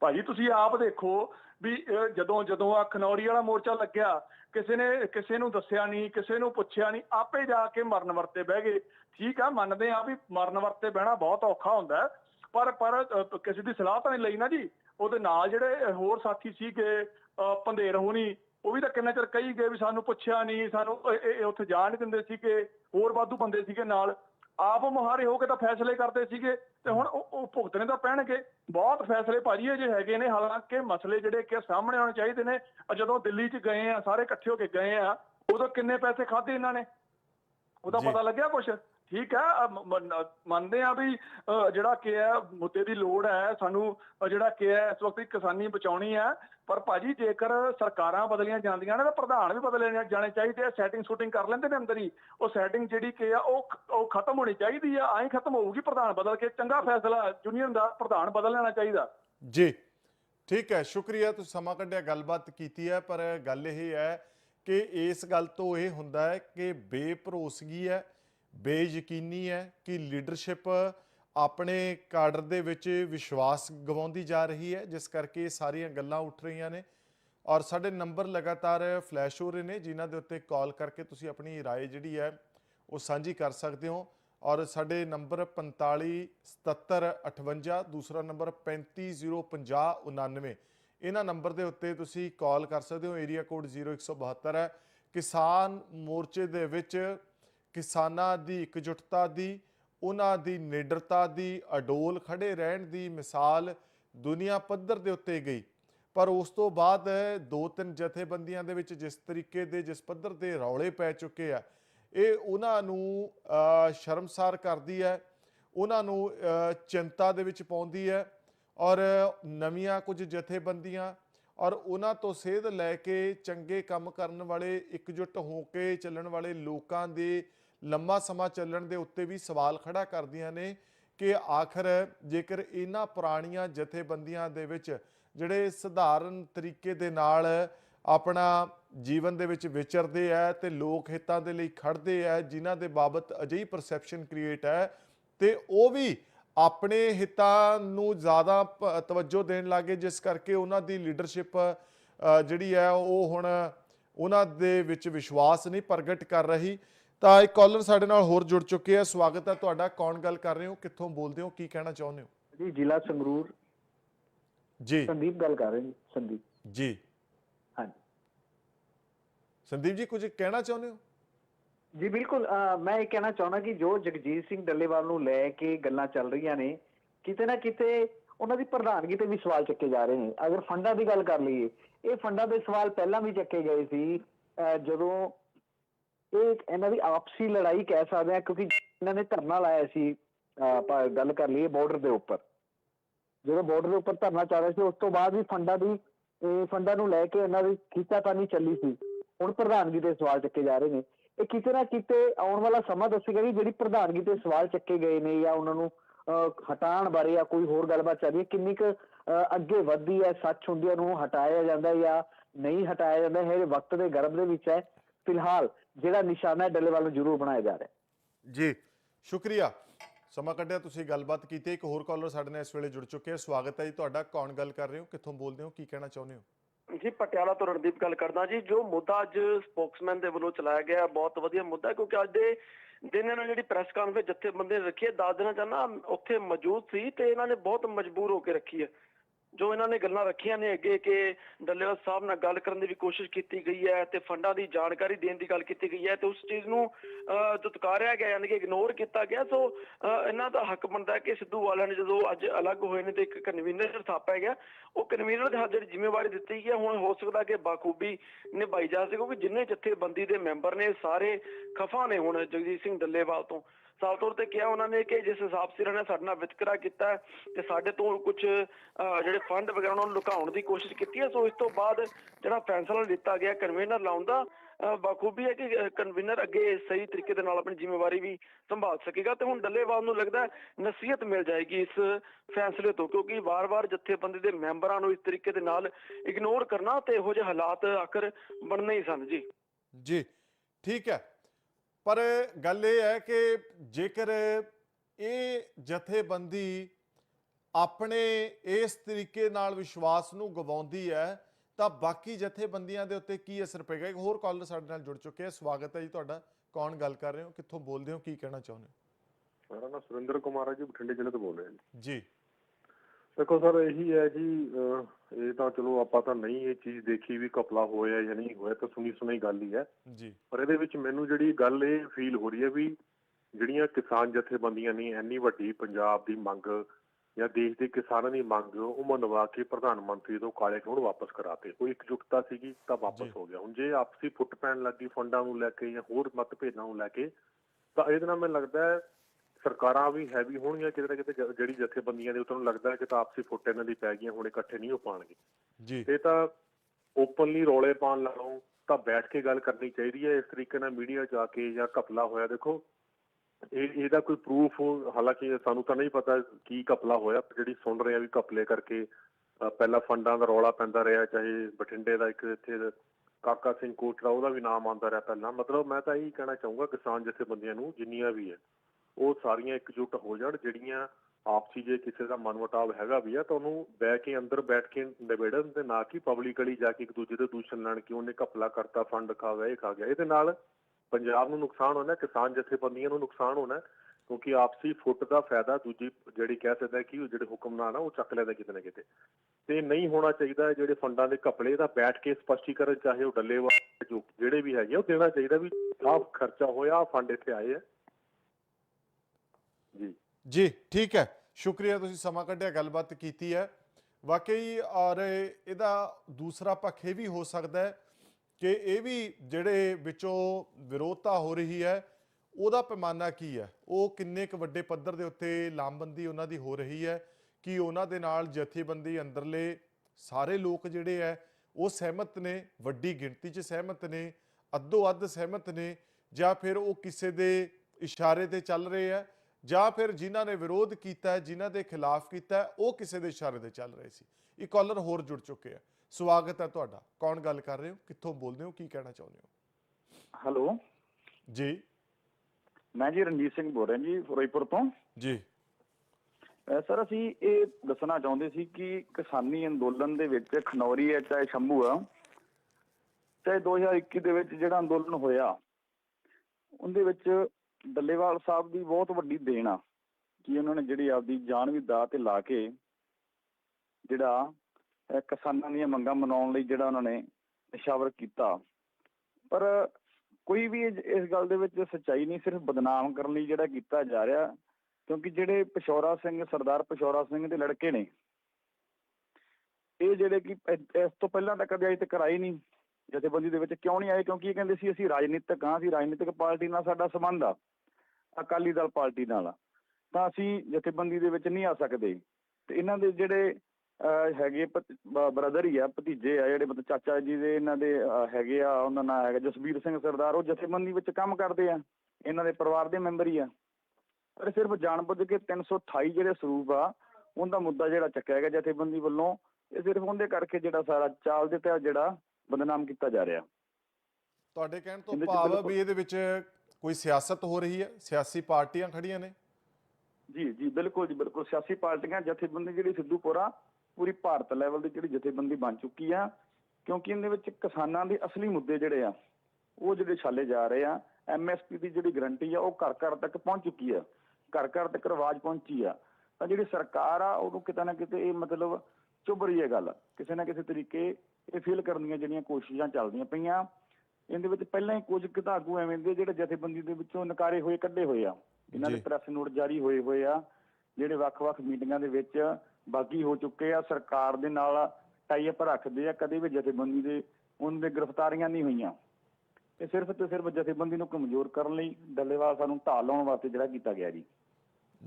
ਭਾਜੀ ਤੁਸੀਂ ਆਪ ਦੇਖੋ ਵੀ ਜਦੋਂ ਜਦੋਂ ਆ ਖਨੌਰੀ ਵਾਲਾ ਮੋਰਚਾ ਲੱਗਿਆ ਕਿਸੇ ਨੇ ਕਿਸੇ ਨੂੰ ਦੱਸਿਆ ਨਹੀਂ ਕਿਸੇ ਨੂੰ ਪੁੱਛਿਆ ਨਹੀਂ ਆਪੇ ਜਾ ਕੇ ਮਰਨ ਵਰਤੇ ਬਹਿ ਗਏ। ਠੀਕ ਆ ਮੰਨਦੇ ਆ ਵੀ ਮਰਨ ਵਰਤੇ ਬਹਿਣਾ ਬਹੁਤ ਔਖਾ ਹੁੰਦਾ ਪਰ ਪਰ ਕਿਸੇ ਦੀ ਸਲਾਹ ਤਾਂ ਨਹੀਂ ਲਈ ਨਾ ਜੀ। ਉਹਦੇ ਨਾਲ ਜਿਹੜੇ ਹੋਰ ਸਾਥੀ ਸੀਗੇ ਅਹ, ਪੰਧੇਰ ਹੋਣੀ ਉਹ ਵੀ ਤਾਂ ਕਿੰਨਾ ਚਿਰ ਕਹੀ ਗਏ ਵੀ ਸਾਨੂੰ ਪੁੱਛਿਆ ਨਹੀਂ ਸਾਨੂੰ ਉੱਥੇ ਜਾਣ ਨਹੀਂ ਦਿੰਦੇ ਸੀਗੇ ਹੋਰ ਵਾਧੂ ਬੰਦੇ ਸੀਗੇ ਨਾਲ। ਆਪ ਮੁਹਾਰੇ ਹੋ ਕੇ ਤਾਂ ਫੈਸਲੇ ਕਰਦੇ ਸੀਗੇ ਤੇ ਹੁਣ ਉਹ ਉਹ ਭੁਗਤਣੇ ਤਾਂ ਪੈਣਗੇ। ਬਹੁਤ ਫੈਸਲੇ ਭਾਜੀ ਇਹ ਜੇ ਹੈਗੇ ਨੇ ਹਾਲਾਂਕਿ ਮਸਲੇ ਜਿਹੜੇ ਕਿ ਸਾਹਮਣੇ ਆਉਣੇ ਚਾਹੀਦੇ ਨੇ। ਜਦੋਂ ਦਿੱਲੀ 'ਚ ਗਏ ਆ ਸਾਰੇ ਇਕੱਠੇ ਹੋ ਕੇ ਗਏ ਆ ਉਦੋਂ ਕਿੰਨੇ ਪੈਸੇ ਖਾਦੇ ਇਹਨਾਂ ਨੇ? ਉਹਦਾ ਜੀ। ਪਤਾ ਲੱਗਿਆ ਕੁਛ? ਠੀਕ ਹੈ ਮੰਨਦੇ ਆ ਵੀ ਜਿਹੜਾ ਕਿ ਹੈ ਮੁੱਦੇ ਦੀ ਲੋੜ ਹੈ ਸਾਨੂੰ ਜਿਹੜਾ ਕਿ ਹੈ ਇਸ ਵਕਤ ਕਿਸਾਨੀ ਬਚਾਉਣੀ ਹੈ। ਪਰ ਭਾਜੀ ਜੇਕਰ ਸਰਕਾਰਾਂ ਬਦਲੀਆਂ ਜਾਂਦੀਆਂ ਨੇ ਤਾਂ ਪ੍ਰਧਾਨ ਵੀ ਬਦਲੇ ਜਾਣੇ ਚਾਹੀਦੇ ਆ ਸੈਟਿੰਗ ਸ਼ੂਟਿੰਗ ਕਰ ਲੈਂਦੇ ਨੇ ਅੰਦਰ ਹੀ। ਉਹ ਸੈਟਿੰਗ ਜਿਹੜੀ ਕਿ ਆ, ਉਹ ਉਹ ਖਤਮ ਹੋਣੀ ਚਾਹੀਦੀ ਆ, ਐਂ ਖਤਮ ਹੋਊਗੀ ਪ੍ਰਧਾਨ ਬਦਲ ਕੇ। ਚੰਗਾ ਫੈਸਲਾ ਯੂਨੀਅਨ ਦਾ ਪ੍ਰਧਾਨ ਬਦਲ ਲੈਣਾ ਚਾਹੀਦਾ। ਜੀ, ਠੀਕ ਹੈ, ਸ਼ੁਕਰੀਆ, ਤੁਸੀਂ ਸਮਾਂ ਕੱਢਿਆ, ਗੱਲਬਾਤ ਕੀਤੀ ਹੈ, ਪਰ ਗੱਲ ਇਹ ਹੈ ਕਿ ਇਸ ਗੱਲ ਤੋਂ ਇਹ ਹੁੰਦਾ ਹੈ ਕਿ ਬੇਭਰੋਸਗੀ ਹੈ, ਬੇਯਕੀਨੀ ਹੈ ਕਿ ਲੀਡਰਸ਼ਿਪ ਆਪਣੇ ਕਾਡਰ ਦੇ ਵਿੱਚ ਵਿਸ਼ਵਾਸ ਗਵਾਉਂਦੀ ਜਾ ਰਹੀ ਹੈ ਜਿਸ ਕਰਕੇ ਇਹ ਸਾਰੀਆਂ ਗੱਲਾਂ ਉੱਠ ਰਹੀਆਂ ਨੇ ਔਰ ਸਾਡੇ ਨੰਬਰ ਲਗਾਤਾਰ ਫਲੈਸ਼ ਹੋ ਰਹੇ ਨੇ ਜਿਨ੍ਹਾਂ ਦੇ ਉੱਤੇ ਕਾਲ ਕਰਕੇ ਤੁਸੀਂ ਆਪਣੀ رائے ਜਿਹੜੀ ਹੈ ਉਹ ਸਾਂਝੀ ਕਰ ਸਕਦੇ ਹੋ ਔਰ ਸਾਡੇ ਨੰਬਰ 45 77 58 ਦੂਸਰਾ ਨੰਬਰ 350509 ਇਹਨਾਂ ਨੰਬਰ ਦੇ ਉੱਤੇ ਤੁਸੀਂ ਕਾਲ ਕਰ ਸਕਦੇ ਹੋ ਏਰੀਆ ਕੋਡ 0172 ਹੈ ਕਿਸਾਨ ਮੋਰਚੇ ਦੇ ਵਿੱਚ ਕਿਸਾਨਾਂ ਦੀ ਇਕਜੁੱਟਤਾ ਦੀ ਉਹਨਾਂ ਦੀ ਨਿਡਰਤਾ ਦੀ ਅਡੋਲ ਖੜੇ ਰਹਿਣ ਦੀ ਮਿਸਾਲ ਦੁਨੀਆ ਪੱਧਰ ਦੇ ਉੱਤੇ ਗਈ। ਪਰ ਉਸ ਤੋਂ ਬਾਅਦ ਦੋ ਤਿੰਨ ਜਥੇਬੰਦੀਆਂ ਦੇ ਵਿੱਚ ਜਿਸ ਤਰੀਕੇ ਦੇ, ਜਿਸ ਪੱਧਰ ਦੇ ਰੌਲੇ ਪੈ ਚੁੱਕੇ ਆ, ਇਹ ਉਹਨਾਂ ਨੂੰ ਸ਼ਰਮਸਾਰ ਕਰਦੀ ਹੈ, ਉਹਨਾਂ ਨੂੰ ਚਿੰਤਾ ਦੇ ਵਿੱਚ ਪਾਉਂਦੀ ਹੈ ਔਰ ਨਵੀਆਂ ਕੁਝ ਜਥੇਬੰਦੀਆਂ ਔਰ ਉਹਨਾਂ ਤੋਂ ਸੇਧ ਲੈ ਕੇ ਚੰਗੇ ਕੰਮ ਕਰਨ ਵਾਲੇ, ਇਕਜੁੱਟ ਹੋ ਕੇ ਚੱਲਣ ਵਾਲੇ ਲੋਕਾਂ ਦੇ ਲੰਮਾ ਸਮਾਂ ਚੱਲਣ ਦੇ ਉੱਤੇ ਵੀ ਸਵਾਲ ਖੜਾ ਕਰਦੀਆਂ ਨੇ ਕਿ ਆਖਰ ਜੇਕਰ ਇਹਨਾਂ ਪੁਰਾਣੀਆਂ ਜਥੇਬੰਦੀਆਂ ਦੇ ਵਿੱਚ ਜਿਹੜੇ ਸਧਾਰਨ ਤਰੀਕੇ ਦੇ ਨਾਲ ਆਪਣਾ ਜੀਵਨ ਦੇ ਵਿੱਚ ਵਿਚਰਦੇ ਆ ਤੇ ਲੋਕ ਹਿੱਤਾਂ ਦੇ ਲਈ ਖੜਦੇ ਆ ਜਿਨ੍ਹਾਂ ਦੇ ਬਾਬਤ ਅਜਿਹੀ ਪਰਸੈਪਸ਼ਨ ਕ੍ਰੀਏਟ ਹੈ ਤੇ ਉਹ ਵੀ ਆਪਣੇ ਹਿੱਤਾਂ ਨੂੰ ਜ਼ਿਆਦਾ ਪ- ਤਵੱਜੋ ਦੇਣ ਲੱਗੇ, ਜਿਸ ਕਰਕੇ ਉਹਨਾਂ ਦੀ ਲੀਡਰਸ਼ਿਪ ਜਿਹੜੀ ਹੈ ਉਹ ਹੁਣ ਉਹਨਾਂ ਦੇ ਵਿੱਚ ਵਿਸ਼ਵਾਸ ਨਹੀਂ ਪ੍ਰਗਟ ਕਰ ਰਹੀ। ਤਾਂ ਇੱਕ ਕਾਲਰ ਸਾਡੇ ਨਾਲ ਹੋਰ ਜੁੜ ਚੁੱਕੇ ਆ। ਸਵਾਗਤ ਹੈ ਤੁਹਾਡਾ। ਕੌਣ ਗੱਲ ਕਰ ਰਹੇ ਹੋ? ਕਿੱਥੋਂ ਬੋਲਦੇ ਹੋ? ਕੀ ਕਹਿਣਾ ਚਾਹੁੰਦੇ ਹੋ? ਜੀ ਜ਼ਿਲ੍ਹਾ ਸੰਗਰੂਰ। ਜੀ। ਸੰਦੀਪ ਗੱਲ ਕਰ ਰਹੇ ਜੀ ਸੰਦੀਪ। ਜੀ। ਹਾਂਜੀ। ਸੰਦੀਪ ਜੀ ਕੁਝ ਕਹਿਣਾ ਚਾਹੁੰਦੇ ਹੋ? ਜੀ ਬਿਲਕੁਲ। ਅਹ ਮੈਂ ਇਹ ਕਹਿਣਾ ਚਾਹੁੰਦਾ ਕਿ ਜੋ ਜਗਜੀਤ ਸਿੰਘ ਡੱਲੇਵਾਲ ਨੂੰ ਲੈ ਕੇ ਗੱਲਾਂ ਚੱਲ ਰਹੀਆਂ ਨੇ ਕਿਤੇ ਨਾ ਕਿਤੇ ਉਹਨਾਂ ਦੀ ਪ੍ਰਧਾਨਗੀ ਤੇ ਵੀ ਸਵਾਲ ਚੱਕੇ ਜਾ ਰਹੇ ਨੇ। ਅਗਰ ਫੰਡਾਂ ਦੀ ਗੱਲ ਕਰ ਲਈਏ ਇਹ ਫੰਡਾਂ ਦੇ ਸਵਾਲ ਪਹਿਲਾਂ ਵੀ ਚੱਕੇ ਗਏ ਸੀ। ਅਹ ਜਦੋਂ ਇਹ ਇਹਨਾਂ ਦੀ ਆਪਸੀ ਲੜਾਈ ਕਹਿ ਸਕਦੇ ਆ ਕਿਉਂਕਿ ਇਹਨਾਂ ਨੇ ਧਰਨਾ ਲਾਇਆ ਸੀ ਆਪਾਂ ਗੱਲ ਕਰ ਲਈਏ ਬਾਰਡਰ ਦੇ ਉੱਪਰ। ਜਦੋਂ ਬਾਰਡਰ ਦੇ ਉੱਪਰ ਧਰਨਾ ਚੱਲ ਰਿਹਾ ਸੀ ਉਸ ਤੋਂ ਬਾਅਦ ਵੀ ਫੰਡਾਂ ਦੀ ਇਹ ਫੰਡਾਂ ਨੂੰ ਲੈ ਕੇ ਇਹਨਾਂ ਦੀ ਖਿੱਚਾਤਾਨੀ ਚੱਲੀ ਸੀ। ਹੁਣ ਪ੍ਰਧਾਨਗੀ ਦੇ ਸਵਾਲ ਚੱਕੇ ਜਾ ਰਹੇ ਨੇ। ਇਹ ਕਿਤੇ ਨਾ ਕਿਤੇ ਆਉਣ ਵਾਲਾ ਸਮਾਂ ਦੱਸੇਗਾ ਕਿ ਜਿਹੜੀ ਪ੍ਰਧਾਨਗੀ ਤੇ ਸਵਾਲ ਚੱਕੇ ਗਏ ਨੇ ਜਾਂ ਉਹਨਾਂ ਨੂੰ ਅਹ, ਹਟਾਉਣ ਬਾਰੇ ਜਾਂ ਕੋਈ ਹੋਰ ਗੱਲਬਾਤ ਚੱਲ ਰਹੀ ਹੈ ਕਿੰਨੀ ਕੁ ਅੱਗੇ ਵੱਧਦੀ ਹੈ ਸੱਚ ਹੁੰਦੀ ਹੈ ਉਹਨੂੰ ਹਟਾਇਆ ਜਾਂਦਾ ਜਾਂ ਨਹੀਂ ਹਟਾਇਆ ਜਾਂਦਾ ਹੈ ਇਹ ਵਕਤ ਦੇ ਗਰਭ ਦੇ ਵਿੱਚ ਹੈ। ਫਿਲਹਾਲ ਜਿਹੜਾ ਨਿਸ਼ਾਨਾ ਹੈ ਡੱਲੇਵਾਲ ਨੂੰ ਜ਼ਰੂਰ ਬਣਾਇਆ ਜਾ ਰਿਹਾ ਹੈ। ਜੀ ਸ਼ੁਕਰੀਆ। ਸਮਾਂ ਕੱਢਿਆ ਤੁਸੀਂ ਗੱਲਬਾਤ ਕੀਤੀ ਇੱਕ ਹੋਰ ਕਾਲਰ ਸਾਡੇ ਨਾਲ ਇਸ ਵੇਲੇ ਜੁੜ ਚੁੱਕੇ ਆ। ਸਵਾਗਤ ਹੈ ਜੀ ਤੁਹਾਡਾ। ਕੌਣ ਗੱਲ ਕਰ ਰਹੇ ਹੋ? ਕਿੱਥੋਂ ਬੋਲਦੇ ਹੋ? ਕੀ ਕਹਿਣਾ ਚਾਹੁੰਦੇ ਹੋ? ਜੀ ਪਟਿਆਲਾ ਤੋਂ ਰਣਦੀਪ ਗੱਲ ਕਰਦਾ ਜੀ। ਜੋ ਮੁੱਦਾ ਅੱਜ ਸਪੋਕਸਮੈਨ ਦੇ ਵੱਲੋਂ ਚਲਾਇਆ ਗਿਆ ਬਹੁਤ ਵਧੀਆ ਮੁੱਦਾ ਹੈ ਕਿਉਂਕਿ ਅੱਜ ਦੇ ਦਿਨ ਇਹਨਾਂ ਜਿਹੜੀ ਪ੍ਰੈਸ ਕਾਨਫਰੰਸ ਜਥੇਬੰਦੀ ਨੇ ਰੱਖੀ ਹੈ ਦੱਸ ਦੇਣਾ ਚਾਹੁੰਦਾ ਉੱਥੇ ਮੌਜੂਦ ਸੀ ਤੇ ਇਹਨਾਂ ਨੇ ਬਹੁਤ ਮਜਬੂਰ ਹੋ ਕੇ ਰੱਖੀ ਹੈ। ਜੋ ਇਹਨਾਂ ਨੇ ਗੱਲਾਂ ਰੱਖੀਆਂ ਨੇ ਅੱਗੇ ਕਿ ਡੱਲੇਵਾਲ ਸਾਹਿਬ ਨਾਲ ਗੱਲ ਕਰਨ ਦੀ ਵੀ ਕੋਸ਼ਿਸ਼ ਕੀਤੀ ਗਈ ਹੈ ਤੇ ਫੰਡਾਂ ਦੀ ਜਾਣਕਾਰੀ ਦੇਣ ਦੀ ਗੱਲ ਕੀਤੀ ਗਈ ਹੈ ਤੇ ਉਸ ਚੀਜ਼ ਨੂੰ ਦੁਤਕਾਰਿਆ ਗਿਆ, ਯਾਨੀ ਕਿ ਇਗਨੋਰ ਕੀਤਾ ਗਿਆ। ਸੋ ਇਹਨਾਂ ਦਾ ਹੱਕ ਬਣਦਾ ਕਿ ਸਿੱਧੂ ਵਾਲਿਆਂ ਨੇ ਜਦੋਂ ਅੱਜ ਅਲੱਗ ਹੋਏ ਨੇ ਤੇ ਇੱਕ ਕਨਵੀਨਰ ਥਾਪਿਆ ਗਿਆ, ਉਹ ਕਨਵੀਨਰ ਦੇ ਹੱਥ ਜਿਹੜੀ ਜ਼ਿੰਮੇਵਾਰੀ ਦਿੱਤੀ ਗਈ ਹੈ, ਹੁਣ ਹੋ ਸਕਦਾ ਕਿ ਬਾਖੂਬੀ ਨਿਭਾਈ ਜਾ ਸਕੇ, ਕਿਉਂਕਿ ਜਿੰਨੇ ਜਥੇਬੰਦੀ ਦੇ ਮੈਂਬਰ ਨੇ ਸਾਰੇ ਖਫਾ ਨੇ ਹੁਣ ਜਗਜੀਤ ਸਿੰਘ ਡੱਲੇਵਾਲ ਤੋਂ। ਸਾਫ਼ ਤੌਰ ਤੇ ਕਿਹਾ ਉਹਨਾਂ ਨੇ ਕਿ ਜਿਸ ਹਿਸਾਬ ਸਿਰ ਨੇ ਸਾਡੇ ਨਾਲ ਵਿਤਕਰਾ ਕੀਤਾ ਤੇ ਸਾਡੇ ਤੋਂ ਕੁਝ ਜਿਹੜੇ ਫੰਡ ਵਗੈਰਾ ਉਹਨਾਂ ਨੂੰ ਲੁਕਾਉਣ ਦੀ ਕੋਸ਼ਿਸ਼ ਕੀਤੀ ਹੈ। ਸੋ ਇਸ ਤੋਂ ਬਾਅਦ ਜਿਹੜਾ ਫੈਸਲਾ ਲਿੱਤਾ ਗਿਆ ਕਨਵੀਨਰ ਲਾਉਣ ਦਾ ਬਾਖੂਬੀ ਹੈ ਕਿ ਕਨਵੀਨਰ ਅੱਗੇ ਸਹੀ ਤਰੀਕੇ ਦੇ ਨਾਲ ਆਪਣੀ ਜ਼ਿੰਮੇਵਾਰੀ ਵੀ ਸੰਭਾਲ ਸਕੇਗਾ ਤੇ ਹੁਣ ਡੱਲੇਵਾਲ ਨੂੰ ਲੱਗਦਾ ਹੈ ਨਸੀਹਤ ਮਿਲ ਜਾਏਗੀ ਇਸ ਫੈਸਲੇ ਤੋਂ, ਕਿਉਂਕਿ ਵਾਰ-ਵਾਰ ਜਥੇਬੰਦੀ ਦੇ ਮੈਂਬਰਾਂ ਨੂੰ ਇਸ ਤਰੀਕੇ ਦੇ ਨਾਲ ਇਗਨੋਰ ਕਰਨਾ ਤੇ ਇਹੋ ਜਿਹੇ ਹਾਲਾਤ ਆਖਰ ਬਣਨੇ ਹੀ ਸਨ। ਜੀ। ਜੀ, ਠੀਕ ਹੈ। ਪਰ ਗੱਲ ਇਹ ਹੈ ਕਿ ਜੇਕਰ ਇਹ ਜਥੇਬੰਦੀ ਆਪਣੇ ਇਸ ਤਰੀਕੇ ਨਾਲ ਵਿਸ਼ਵਾਸ ਨੂੰ ਗਵਾਉਂਦੀ ਹੈ ਤਾਂ ਬਾਕੀ ਜਥੇਬੰਦੀਆਂ ਦੇ ਉੱਤੇ ਕੀ ਅਸਰ ਪਏਗਾ? ਇੱਕ ਹੋਰ ਕਾਲਰ ਸਾਡੇ ਨਾਲ ਜੁੜ ਚੁੱਕੇ ਹੈ ਸਵਾਗਤ ਹੈ ਜੀ ਤੁਹਾਡਾ। ਕੌਣ ਗੱਲ ਕਰ ਰਹੇ ਹੋ? ਕਿੱਥੋਂ ਬੋਲਦੇ ਹੋ? ਕੀ ਕਹਿਣਾ ਚਾਹੁੰਦੇ ਹੋ? ਮੇਰਾ ਨਾਮ ਸੁਰਿੰਦਰ ਕੁਮਾਰ ਹੈ ਜੀ ਬਠਿੰਡੇ ਜ਼ਿਲ੍ਹੇ ਤੋਂ ਬੋਲ ਰਿਹਾ ਜੀ। ਜੀ। ਦੇਖੋ ਸਰ ਇਹੀ ਹੈ ਜੀ ਇਹ ਤਾਂ ਚਲੋ ਆਪਾਂ ਤਾਂ ਨਹੀਂ ਇਹ ਚੀਜ਼ ਦੇਖੀ ਵੀ ਕਪਲਾ ਹੋਇਆ ਜਾਂ ਨਹੀਂ ਹੋਇਆ ਤਾਂ ਸੁਣੀ ਸੁਣੀ ਗੱਲ ਹੀ ਹੈ। ਜੀ। ਪਰ ਇਹਦੇ ਵਿੱਚ ਮੈਨੂੰ ਜਿਹੜੀ ਗੱਲ ਇਹ ਫੀਲ ਹੋ ਰਹੀ ਹੈ ਵੀ ਜਿਹੜੀਆਂ ਕਿਸਾਨ ਜਥੇਬੰਦੀਆਂ ਨੇ ਇੰਨੀ ਵੱਡੀ ਪੰਜਾਬ ਦੀ ਮੰਗ ਜਾਂ ਦੇਸ਼ ਦੇ ਕਿਸਾਨਾਂ ਦੀ ਮੰਗ ਉਹ ਮਨਵਾ ਕੇ ਪ੍ਰਧਾਨ ਮੰਤਰੀ ਤੋਂ ਕਾਲੇ ਕਾਨੂੰਨ ਵਾਪਸ ਕਰਾਤੇ। ਕੋਈ ਇਕਜੁੱਟਤਾ ਸੀਗੀ ਤਾਂ। ਵਾਪਸ ਹੋ ਗਿਆ। ਹੁਣ ਜੇ ਆਪਸੀ ਫੁੱਟ ਪੈਣ ਲੱਗੀ ਫੰਡਾਂ ਨੂੰ ਲੈ ਕੇ ਜਾਂ ਹੋਰ ਮਤਭੇਦਾਂ ਨੂੰ ਲੈ ਕੇ ਤਾਂ ਇਹਦੇ ਨਾਲ ਮੈਨੂੰ ਲੱਗਦਾ ਹੈ ਸਰਕਾਰਾਂ ਵੀ ਹੈਵੀ ਹੋਣਗੀਆਂ ਕਿਤੇ ਨਾ ਕਿਤੇ ਜ- ਜਿਹੜੀ ਜਥੇਬੰਦੀਆਂ ਦੇ ਉੱਤੇ ਨੂੰ ਲੱਗਦਾ ਹੈ ਕਿ ਤਾਂ ਆਪਸੀ ਫੁੱਟ ਇਹਨਾਂ ਦੀ ਪੈ ਗਈਆਂ ਹੁਣ ਇਕੱਠੇ ਨਹੀਂ ਹੋ ਪਾਣਗੇ। ਜੀ। ਇਹ ਤਾਂ ਓਪਨਲੀ ਰੌਲੇ ਪਾਉਣ ਨਾਲੋਂ ਤਾਂ ਬੈਠ ਕੇ ਗੱਲ ਕਰਨੀ ਚਾਹੀਦੀ ਹੈ ਇਸ ਤਰੀਕੇ ਨਾਲ ਮੀਡੀਆ ਜਾ ਕੇ ਜਾਂ ਘਪਲਾ ਹੋਇਆ ਦੇਖੋ ਇਹ ਇਹਦਾ ਕੋਈ ਪ੍ਰੂਫ ਹਾਲਾਂਕਿ ਸਾਨੂੰ ਤਾਂ ਨਹੀਂ ਪਤਾ ਕੀ ਘਪਲਾ ਹੋਇਆ ਪਰ ਜਿਹੜੀ ਸੁਣ ਰਹੇ ਆ ਵੀ ਘਪਲੇ ਕਰਕੇ ਅ, ਪਹਿਲਾਂ ਫੰਡਾਂ ਦਾ ਰੌਲਾ ਪੈਂਦਾ ਰਿਹਾ ਚਾਹੇ ਬਠਿੰਡੇ ਦਾ ਇੱਕ ਇੱਥੇ ਕਾਕਾ ਸਿੰਘ ਕੋਟੜਾ ਉਹਦਾ ਵੀ ਨਾਮ ਆਉਂਦਾ ਰਿਹਾ ਪਹਿਲਾਂ। ਮਤਲਬ ਮੈਂ ਤਾਂ ਇਹੀ ਕਹਿਣਾ ਚਾਹੂੰਗਾ ਕਿਸਾਨ ਜਥੇਬੰਦੀਆਂ ਨੂੰ ਜਿੰਨੀਆਂ ਵੀ ਹੈ। ਉਹ ਸਾਰੀਆਂ ਇਕਜੁੱਟ ਹੋ ਜਾਣ ਜਿਹੜੀਆਂ ਆਪਸੀ ਜੇ ਕਿਸੇ ਦਾ ਮਨਮੁਟਾਵ ਹੈਗਾ ਵੀ ਆ ਤਾਂ ਉਹਨੂੰ ਬਹਿ ਕੇ ਅੰਦਰ ਬੈਠ ਕੇ ਨਿਬੇੜਨ ਤੇ ਨਾ ਕਿ ਪਬਲਿਕਲੀ ਜਾ ਕੇ ਇੱਕ ਦੂਜੇ ਦੇ ਦੂਸ਼ਣ ਲੈਣ ਕਿ ਉਹਨੇ ਘਪਲਾ ਕਰਤਾ ਫੰਡ ਖਾ ਗਿਆ ਇਹ ਖਾ ਗਿਆ। ਇਹਦੇ ਨਾਲ ਪੰਜਾਬ ਨੂੰ ਨੁਕਸਾਨ ਹੋਣਾ ਕਿਸਾਨ ਜਥੇਬੰਦੀਆਂ ਨੂੰ ਨੁਕਸਾਨ ਹੋਣਾ ਕਿਉਂਕਿ ਆਪਸੀ ਫੁੱਟ ਦਾ ਫਾਇਦਾ ਦੂਜੀ ਜਿਹੜੀ ਕਹਿ ਸਕਦਾ ਕਿ ਜਿਹੜੇ ਹੁਕਮਨਾਨ ਆ ਉਹ ਚੱਕ ਲੈਂਦਾ ਕਿਤੇ ਨਾ ਕਿਤੇ। ਤੇ ਨਹੀਂ ਹੋਣਾ ਚਾਹੀਦਾ ਜਿਹੜੇ ਫੰਡਾਂ ਦੇ ਘਪਲੇ ਦਾ ਬੈਠ ਕੇ ਸਪਸ਼ਟੀਕਰਨ ਚਾਹੇ ਉਹ ਡੱਲੇਵਾਲ ਜੋ ਜਿਹੜੇ ਵੀ ਹੈਗੇ ਆ, ਉਹ ਦੇਣਾ ਚਾਹੀਦਾ ਵੀ ਆਹ ਖਰਚਾ ਹੋਇਆ ਆਹ ਫੰਡ ਇੱਥੇ ਆਏ ਆ। ਜੀ। ਜੀ, ਠੀਕ ਹੈ। ਸ਼ੁਕਰੀਆ, ਤੁਸੀਂ ਸਮਾਂ ਕੱਢਿਆ, ਗੱਲਬਾਤ ਕੀਤੀ ਹੈ। ਵਾਕਈ, ਔਰ ਇਹਦਾ ਦੂਸਰਾ ਪੱਖ ਇਹ ਵੀ ਹੋ ਸਕਦਾ ਹੈ ਕਿ ਇਹ ਵੀ ਜਿਹੜੇ ਵਿੱਚੋਂ ਵਿਰੋਧਤਾ ਹੋ ਰਹੀ ਹੈ, ਉਹਦਾ ਪੈਮਾਨਾ ਕੀ ਹੈ? ਉਹ ਕਿੰਨੇ ਕੁ ਵੱਡੇ ਪੱਧਰ ਦੇ ਉੱਤੇ ਲਾਮਬੰਦੀ ਉਹਨਾਂ ਦੀ ਹੋ ਰਹੀ ਹੈ? ਕਿ ਉਹਨਾਂ ਦੇ ਨਾਲ ਜਥੇਬੰਦੀ, ਅੰਦਰਲੇ ਸਾਰੇ ਲੋਕ ਜਿਹੜੇ ਹੈ, ਉਹ ਸਹਿਮਤ ਨੇ? ਵੱਡੀ ਗਿਣਤੀ 'ਚ ਸਹਿਮਤ ਨੇ? ਅੱਧੋ ਅੱਧ ਸਹਿਮਤ ਨੇ? ਜਾਂ ਫਿਰ ਉਹ ਕਿਸੇ ਦੇ ਇਸ਼ਾਰੇ ਤੇ ਚੱਲ ਰਹੇ ਹੈ? ਜਾਂ ਫਿਰ ਜਿਨ੍ਹਾਂ ਨੇ ਵਿਰੋਧ ਕੀਤਾ ਹੈ ਜਿਨ੍ਹਾਂ ਦੇ ਖਿਲਾਫ ਕੀਤਾ ਹੈ, ਉਹ ਕਿਸੇ ਦੇ ਇਸ਼ਾਰੇ ਤੇ ਚੱਲ ਰਹੇ ਸੀ। ਇੱਕ ਕਾਲਰ ਹੋਰ ਜੁੜ ਚੁੱਕੇ ਆ। ਸਵਾਗਤ ਹੈ ਤੁਹਾਡਾ। ਕੌਣ ਗੱਲ ਕਰ ਰਹੇ ਹੋ? ਕਿੱਥੋਂ ਬੋਲਦੇ ਹੋ? ਕੀ ਕਹਿਣਾ ਚਾਹੁੰਦੇ ਹੋ? ਹੈਲੋ। ਜੀ। ਮੈਂ ਜੀ ਰਣਜੀਤ ਸਿੰਘ ਬੋਲ ਰਿਹਾ ਜੀ ਫਿਰੋਜ਼ਪੁਰ ਤੋਂ। ਜੀ। ਸਰ ਅਸੀਂ ਇਹ ਦੱਸਣਾ ਚਾਹੁੰਦੇ ਸੀ ਕਿ ਕਿਸਾਨੀ ਅੰਦੋਲਨ ਦੇ ਵਿੱਚ ਖਨੌਰੀ ਹੈ ਚਾਹੇ ਸ਼ੰਭੂ ਆ ਚਾਹੇ 2021 ਦੇ ਵਿੱਚ ਜਿਹੜਾ ਅੰਦੋਲਨ ਹੋਇਆ ਉਹਦੇ ਵਿੱਚ ਡੱਲੇਵਾਲ ਸਾਹਿਬ ਦੀ ਬਹੁਤ ਵੱਡੀ ਦੇਣ ਆ, ਕਿ ਉਹਨਾਂ ਨੇ ਜਿਹੜੀ ਆਪਦੀ ਜਾਨ ਵੀ ਦਾਅ ਤੇ ਲਾ ਕੇ ਜਿਹੜਾ ਕਿਸਾਨਾਂ ਦੀਆਂ ਮੰਗਾਂ ਮਨਾਉਣ ਲਈ ਜਿਹੜਾ ਉਹਨਾਂ ਨੇ ਨਿਸ਼ਾਵਰ ਕੀਤਾ। ਪਰ ਕੋਈ ਵੀ ਇਸ ਗੱਲ ਦੇ ਵਿੱਚ ਸੱਚਾਈ ਨਹੀਂ, ਸਿਰਫ ਬਦਨਾਮ ਕਰਨ ਲਈ ਜਿਹੜਾ ਕੀਤਾ ਜਾ ਰਿਹਾ, ਕਿਉਂਕਿ ਜਿਹੜੇ ਪਸ਼ੌਰਾ ਸਿੰਘ, ਸਰਦਾਰ ਪਸ਼ੌਰਾ ਸਿੰਘ ਦੇ ਲੜਕੇ ਨੇ, ਇਹ ਜਿਹੜੇ ਕਿ ਇਸ ਤੋਂ ਪਹਿਲਾਂ ਤਾਂ ਕਦੇ ਅਜੇ ਤੱਕ ਆਏ ਨਹੀਂ। ਜਥੇਬੰਦੀ ਦੇ ਵਿੱਚ ਕਿਉਂ ਨਹੀਂ ਆਏ? ਕਿਉਂਕਿ ਇਹ ਕਹਿੰਦੇ ਸੀ, ਅਸੀਂ ਰਾਜਨੀਤਿਕ ਹਾਂ, ਅਸੀਂ ਰਾਜਨੀਤਿਕ ਪਾਰਟੀ ਨਾਲ ਸਾਡਾ ਸੰਬੰਧ ਆ, ਅਕਾਲੀ ਦਲ ਪਾਰਟੀ ਨਾਲ ਤਾਂ ਅਸੀਂ ਜਥੇਬੰਦੀ ਦੇ ਵਿੱਚ ਨਹੀਂ ਆ ਸਕਦੇ। ਤੇ ਇਹਨਾਂ ਦੇ ਜਿਹੜੇ ਹੈਗੇ ਬ੍ਰਦਰ ਹੀ ਆ, ਭਤੀਜੇ ਆ, ਜਿਹੜੇ ਮਤਲਬ ਚਾਚਾ ਜੀ ਦੇ ਇਹਨਾਂ ਦੇ ਹੈਗੇ ਆ, ਉਹਨਾਂ ਦਾ ਹੈਗਾ ਜਸਬੀਰ ਸਿੰਘ ਸਰਦਾਰ, ਉਹ ਜਥੇਬੰਦੀ ਵਿੱਚ ਕੰਮ ਕਰਦੇ ਆ। ਇਹਨਾਂ ਦੇ ਪਰਿਵਾਰ ਦੇ ਮੈਂਬਰ ਹੀ ਆ। ਪਰ ਸਿਰਫ ਜਾਣਬੁੱਝ ਕੇ 328 ਜਿਹੜੇ ਸਰੂਪ ਆ, ਉਹਦਾ ਮੁੱਦਾ ਜਿਹੜਾ ਚੱਕਿਆ ਗਿਆ ਜਥੇਬੰਦੀ ਵੱਲੋਂ, ਇਹ ਸਿਰਫ ਉਹਦੇ ਕਰਕੇ ਜਿਹੜਾ ਸਾਰਾ ਚਾਲ ਦਿੱਤਾ ਜਿਹੜਾ ਬਦਨਾਮ ਕੀਤਾ ਜਾ ਰਿਹਾ। ਤੁਹਾਡੇ ਕਹਿਣ ਤੋਂ ਭਾਵ ਵੀ ਇਹਦੇ ਵਿੱਚ ਕੋਈ ਸਿਆਸਤ ਹੋ ਰਹੀ ਹੈ? ਸਿਆਸੀ ਪਾਰਟੀਆਂ ਖੜੀਆਂ ਨੇ? ਜੀ ਜੀ ਬਿਲਕੁਲ ਜੀ ਬਿਲਕੁਲ ਸਿਆਸੀ ਪਾਰਟੀਆਂ ਜਥੇਬੰਦੀ ਜਿਹੜੀ ਸਿੱਧੂਪੁਰਾ ਪੂਰੀ ਭਾਰਤ ਲੈਵਲ ਦੀ ਜਿਹੜੀ ਜਥੇਬੰਦੀ ਬਣ ਚੁੱਕੀ ਆ ਕਿਉਂਕਿ ਇਹਦੇ ਵਿੱਚ ਕਿਸਾਨਾਂ ਦੇ ਅਸਲੀ ਮੁੱਦੇ ਜਿਹੜੇ ਆ ਉਹ ਜਿਹੜੇ ਛਾਲੇ ਜਾ ਰਹੇ ਆ ਐਮਐਸਪੀ ਦੀ ਜਿਹੜੀ ਗਰੰਟੀ ਆ ਉਹ ਘਰ ਘਰ ਤੱਕ ਪਹੁੰਚ ਚੁੱਕੀ ਆ ਘਰ ਘਰ ਤੱਕ ਆਵਾਜ਼ ਪਹੁੰਚੀ ਆ। ਤਾਂ ਜਿਹੜੀ ਸਰਕਾਰ ਆ ਉਹਨੂੰ ਕਿਤੇ ਨਾ ਕਿਤੇ ਇਹ ਮਤਲਬ ਚੁੱਭ ਰਹੀ ਹੈ ਗੱਲ ਕਿਸੇ ਨਾ ਕਿਸੇ ਤਰੀਕੇ ਇਹ ਫੀਲ ਕਰਨ ਦੀਆਂ ਜਿਹੜੀਆਂ ਕੋਸ਼ਿਸ਼ਾਂ ਚੱਲਦੀਆਂ ਪਈਆਂ। ਇਹਦੇ ਵਿੱਚ ਪਹਿਲਾਂ ਹੀ ਕੁਝ ਕਿਤਾਗੂ ਐਵੇਂ ਦੇ ਜਿਹੜੇ ਜਥੇਬੰਦੀ ਦੇ ਵਿੱਚੋਂ ਨਕਾਰੇ ਹੋਏ ਕੱਢੇ ਹੋਏ ਆ। ਇਹਨਾਂ ਦੇ। ਪ੍ਰੈਸ ਨੋਟ ਜਾਰੀ ਹੋਏ ਹੋਏ ਆ ਜਿਹੜੇ ਵੱਖ-ਵੱਖ ਮੀਟਿੰਗਾਂ ਦੇ ਵਿੱਚ ਬਾਗੀ ਹੋ ਚੁੱਕੇ ਆ। ਸਰਕਾਰ ਦੇ ਨਾਲ ਟਾਈ ਅਪ ਰੱਖਦੇ ਆ ਕਦੇ ਵੀ ਜਥੇਬੰਦੀ ਦੇ ਉਹਨਾਂ ਦੇ ਗ੍ਰਿਫਤਾਰੀਆਂ ਨਹੀਂ ਹੋਈਆਂ। ਇਹ ਸਿਰਫ ਤੇ ਸਿਰਫ ਜਥੇਬੰਦੀ ਨੂੰ ਕਮਜ਼ੋਰ ਕਰਨ ਲਈ ਡੱਲੇਵਾਲ ਸਾਨੂੰ ਢਾਲ ਲਾਉਣ ਵਾਸਤੇ ਜਿਹੜਾ ਕੀਤਾ ਗਿਆ ਜੀ।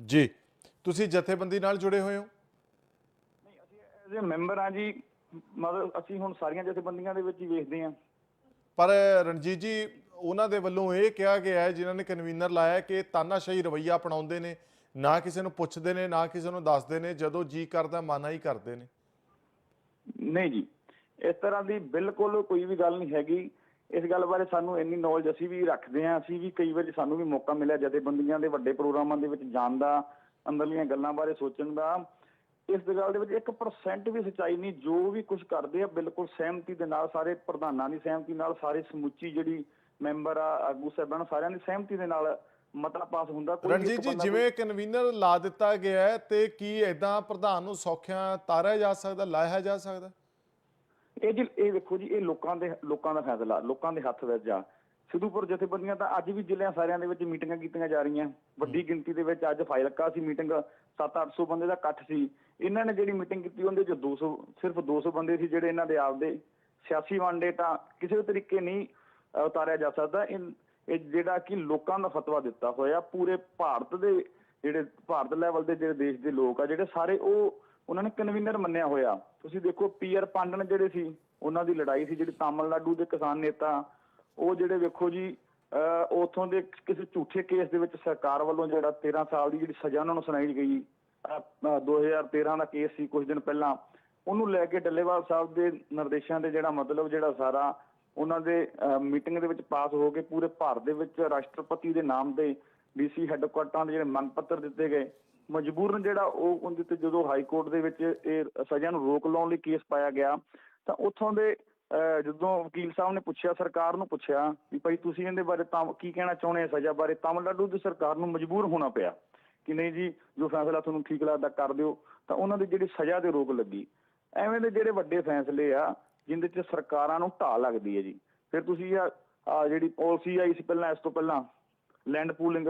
ਜੀ ਤੁਸੀਂ ਜਥੇਬੰਦੀ ਨਾਲ ਜੁੜੇ ਹੋਏ ਹੋ? ਐਜ਼ ਮੈਂਬਰ ਆ ਜੀ। ਮਤਲਬ ਅਸੀਂ ਹੁਣ ਸਾਰੀਆਂ ਜਥੇਬੰਦੀਆਂ ਦੇ ਵਿੱਚ ਹੀ ਵੇਖਦੇ ਆ ਪਰ ਰਣਜੀਤ ਜੀ ਉਹਨਾਂ ਦੇ ਵੱਲੋਂ ਇਹ ਕਿਹਾ ਗਿਆ ਹੈ ਜਿਨ੍ਹਾਂ ਨੇ ਕਨਵੀਨਰ ਲਾਇਆ ਕਿ ਤਾਨਾਸ਼ਾਹੀ ਰਵਈਆ ਅਪਣਾਉਂਦੇ ਨੇ ਨਾ ਕਿਸੇ ਨੂੰ ਪੁੱਛਦੇ ਨੇ ਨਾ ਕਿਸੇ ਨੂੰ ਦੱਸਦੇ ਨੇ ਜਦੋਂ ਜੀ ਕਰਦਾ ਮਾਨਾ ਹੀ ਕਰਦੇ ਨੇ। ਨਹੀਂ ਜੀ ਇਸ ਤਰ੍ਹਾਂ ਦੀ ਬਿਲਕੁਲ ਕੋਈ ਵੀ ਗੱਲ ਨਹੀਂ ਹੈਗੀ। ਇਸ ਗੱਲ ਬਾਰੇ ਸਾਨੂੰ ਇੰਨੀ ਨੌਲੇਜ ਅਸੀਂ ਵੀ ਰੱਖਦੇ ਹਾਂ। ਅਸੀਂ ਵੀ ਕਈ ਵਾਰੀ ਸਾਨੂੰ ਵੀ ਮੌਕਾ ਮਿਲਿਆ ਜਥੇਬੰਦੀਆਂ ਦੇ ਵੱਡੇ ਪ੍ਰੋਗਰਾਮਾਂ ਦੇ ਵਿੱਚ ਜਾਣ ਦਾ ਅੰਦਰਲੀਆਂ ਗੱਲਾਂ ਬਾਰੇ ਸੋਚਣ ਦਾ। ਇਸ ਗੱਲ ਦੇ ਵਿੱਚ 1% ਵੀ ਸੱਚਾਈ ਨਹੀਂ ਜੋ ਵੀ ਕੁਝ ਕਰਦੇ ਆ ਬਿਲਕੁਲ ਸਹਿਮਤੀ ਦੇ ਨਾਲ ਸਾਰੇ ਪ੍ਰਧਾਨਾਂ ਦੀ ਸਹਿਮਤੀ ਨਾਲ ਸਾਰੇ ਸਮੁੱਚੀ ਜਿਹੜੀ ਮੈਂਬਰ ਆ ਆਗੂ ਸਾਹਿਬਾਨ ਸਾਰਿਆਂ ਦੀ ਸਹਿਮਤੀ ਦੇ ਨਾਲ ਮਤਾ ਪਾਸ ਹੁੰਦਾ ਕੋਈ ਰਣਜੀਤ ਜੀ ਜਿਵੇਂ ਕਨਵੀਨਰ ਲਾ ਦਿੱਤਾ ਗਿਆ ਹੈ ਤੇ ਕੀ ਐਦਾਂ ਪ੍ਰਧਾਨ ਨੂੰ ਸੌਖਿਆਂ ਤਾਰਿਆ ਜਾ ਸਕਦਾ ਲਾਇਆ ਜਾ ਸਕਦਾ? ਇਹ ਜੀ ਇਹ ਵੇਖੋ ਜੀ ਇਹ ਲੋਕਾਂ ਦੇ ਲੋਕਾਂ ਦਾ ਫੈਸਲਾ ਲੋਕਾਂ ਦੇ ਹੱਥ ਵਿੱਚ ਆ। ਸਿੱਧੂਪੁਰ ਜਥੇਬੰਦੀਆਂ ਤਾਂ ਅੱਜ ਵੀ ਜ਼ਿਲ੍ਹਿਆਂ ਸਾਰਿਆਂ ਦੇ ਵਿੱਚ ਮੀਟਿੰਗਾਂ ਕੀਤੀਆਂ ਜਾ ਰਹੀਆਂ। ਵੱਡੀ ਗਿਣਤੀ ਦੇ ਵਿੱਚ ਅੱਜ ਫਾਇਲਕਾ ਸੀ ਮੀਟਿੰਗ 7-800 ਬੰਦੇ ਦਾ ਇਕੱਠ ਸੀ। ਇਹਨਾਂ ਨੇ ਜਿਹੜੀ ਮੀਟਿੰਗ ਕੀਤੀ ਉਹਦੇ ਚ 200 ਸਿਰਫ 200 ਬੰਦੇ ਸੀ ਜਿਹੜੇ ਇਹਨਾਂ ਦੇ ਆਪਦੇ ਸਿਆਸੀ ਵਾਂਡੇ ਤਾਂ ਕਿਸੇ ਤਰੀਕੇ ਨਹੀਂ ਉਤਾਰਿਆ ਜਾ ਸਕਦਾ। ਇਹ ਜਿਹੜਾ ਕਿ ਲੋਕਾਂ ਦਾ ਫਤਵਾ ਦਿੱਤਾ ਹੋਇਆ, ਪੂਰੇ ਭਾਰਤ ਦੇ ਜਿਹੜੇ, ਭਾਰਤ ਲੈਵਲ ਦੇ ਜਿਹੜੇ ਦੇਸ਼ ਦੇ ਲੋਕ ਆ ਜਿਹੜੇ ਸਾਰੇ ਉਹ, ਉਹਨਾਂ ਨੇ ਕਨਵੀਨਰ ਮੰਨਿਆ ਹੋਇਆ। ਤੁਸੀਂ ਦੇਖੋ ਪੀਆਰ ਪਾਂਡਨ ਜਿਹੜੇ ਸੀ, ਉਹਨਾਂ ਦੀ ਲੜਾਈ ਸੀ ਜਿਹੜੀ ਤਾਮਿਲਨਾਡੂ ਦੇ ਕਿਸਾਨ ਨੇਤਾ, ਉਹ ਜਿਹੜੇ ਵੇਖੋ ਜੀ, ਅਹ, ਉਥੋਂ ਦੇ ਕਿਸੇ ਝੂਠੇ ਕੇਸ ਦੇ ਵਿੱਚ ਸਰਕਾਰ ਵੱਲੋਂ ਜਿਹੜਾ 13 ਸਾਲ ਦੀ ਜਿਹੜੀ ਸਜ਼ਾ ਉਹਨਾਂ ਨੂੰ ਸੁਣਾਈ ਗਈ 2013 ਦਾ ਕੇਸ ਸੀ ਕੁਝ ਦਿਨ ਪਹਿਲਾਂ। ਉਹਨੂੰ ਲੈ ਕੇ ਡੱਲੇਵਾਲ ਸਾਹਿਬ ਦੇ ਨਿਰਦੇਸ਼ਾਂ ਦੇ ਜਿਹੜਾ ਮਤਲਬ ਜਿਹੜਾ ਸਾਰਾ ਉਹਨਾਂ ਦੇ ਮੀਟਿੰਗ ਦੇ ਵਿੱਚ ਪਾਸ ਹੋ ਕੇ ਪੂਰੇ ਭਾਰਤ ਦੇ ਵਿੱਚ ਰਾਸ਼ਟਰਪਤੀ ਦੇ ਨਾਮ ਤੇ ਡੀਸੀ ਹੈੱਡਕੁਆਟਰਾਂ ਦੇ ਜਿਹੜੇ ਮੰਗ ਪੱਤਰ ਦਿੱਤੇ ਗਏ। ਮਜਬੂਰਨ ਜਿਹੜਾ ਉਹ ਉਹਦੇ ਤੇ ਜਦੋਂ ਹਾਈ ਕੋਰਟ ਦੇ ਵਿੱਚ ਇਹ ਸਜ਼ਾ ਨੂੰ ਰੋਕ ਲਾਉਣ ਲਈ ਕੇਸ ਪਾਇਆ ਗਿਆ ਤਾਂ ਉੱਥੋਂ ਦੇ ਅਹ, ਜਦੋਂ ਵਕੀਲ ਸਾਹਿਬ ਨੇ ਪੁੱਛਿਆ ਸਰਕਾਰ ਨੂੰ ਪੁੱਛਿਆ ਵੀ ਭਾਈ ਤੁਸੀਂ ਇਹਦੇ ਬਾਰੇ ਤਾਂ ਕੀ ਕਹਿਣਾ ਚਾਹੁੰਦੇ ਆ ਸਜ਼ਾ ਬਾਰੇ ਤਾਮਿਲਨਾਡੂ ਦੀ ਸਰਕਾਰ ਨੂੰ ਮਜਬੂਰ ਹੋਣਾ ਪਿਆ। ਕਿ ਨਹੀਂ ਜੀ ਜੋ ਫੈਸਲਾ ਤੁਹਾਨੂੰ ਠੀਕ ਲੱਗਦਾ ਕਰ ਦਿਓ ਤਾਂ ਉਹਨਾਂ ਦੀ ਜਿਹੜੀ ਸਜ਼ਾ ਤੇ ਰੋਕ ਲੱਗੀ। ਐਵੇਂ ਦੇ ਜਿਹੜੇ ਵੱਡੇ ਫੈਸਲੇ ਆ ਜਿੰਦੇ ਚ ਸਰਕਾਰਾਂ ਨੂੰ ਢਾਹ ਲੱਗਦੀ ਹੈ ਜੀ। ਫਿਰ ਤੁਸੀਂ ਆ ਜਿਹੜੀ ਪਾਲਿਸੀ ਆਈ ਸੀ ਪਹਿਲਾਂ ਇਸ ਤੋਂ ਪਹਿਲਾਂ ਲੈਂਡ ਪੂਲਿੰਗ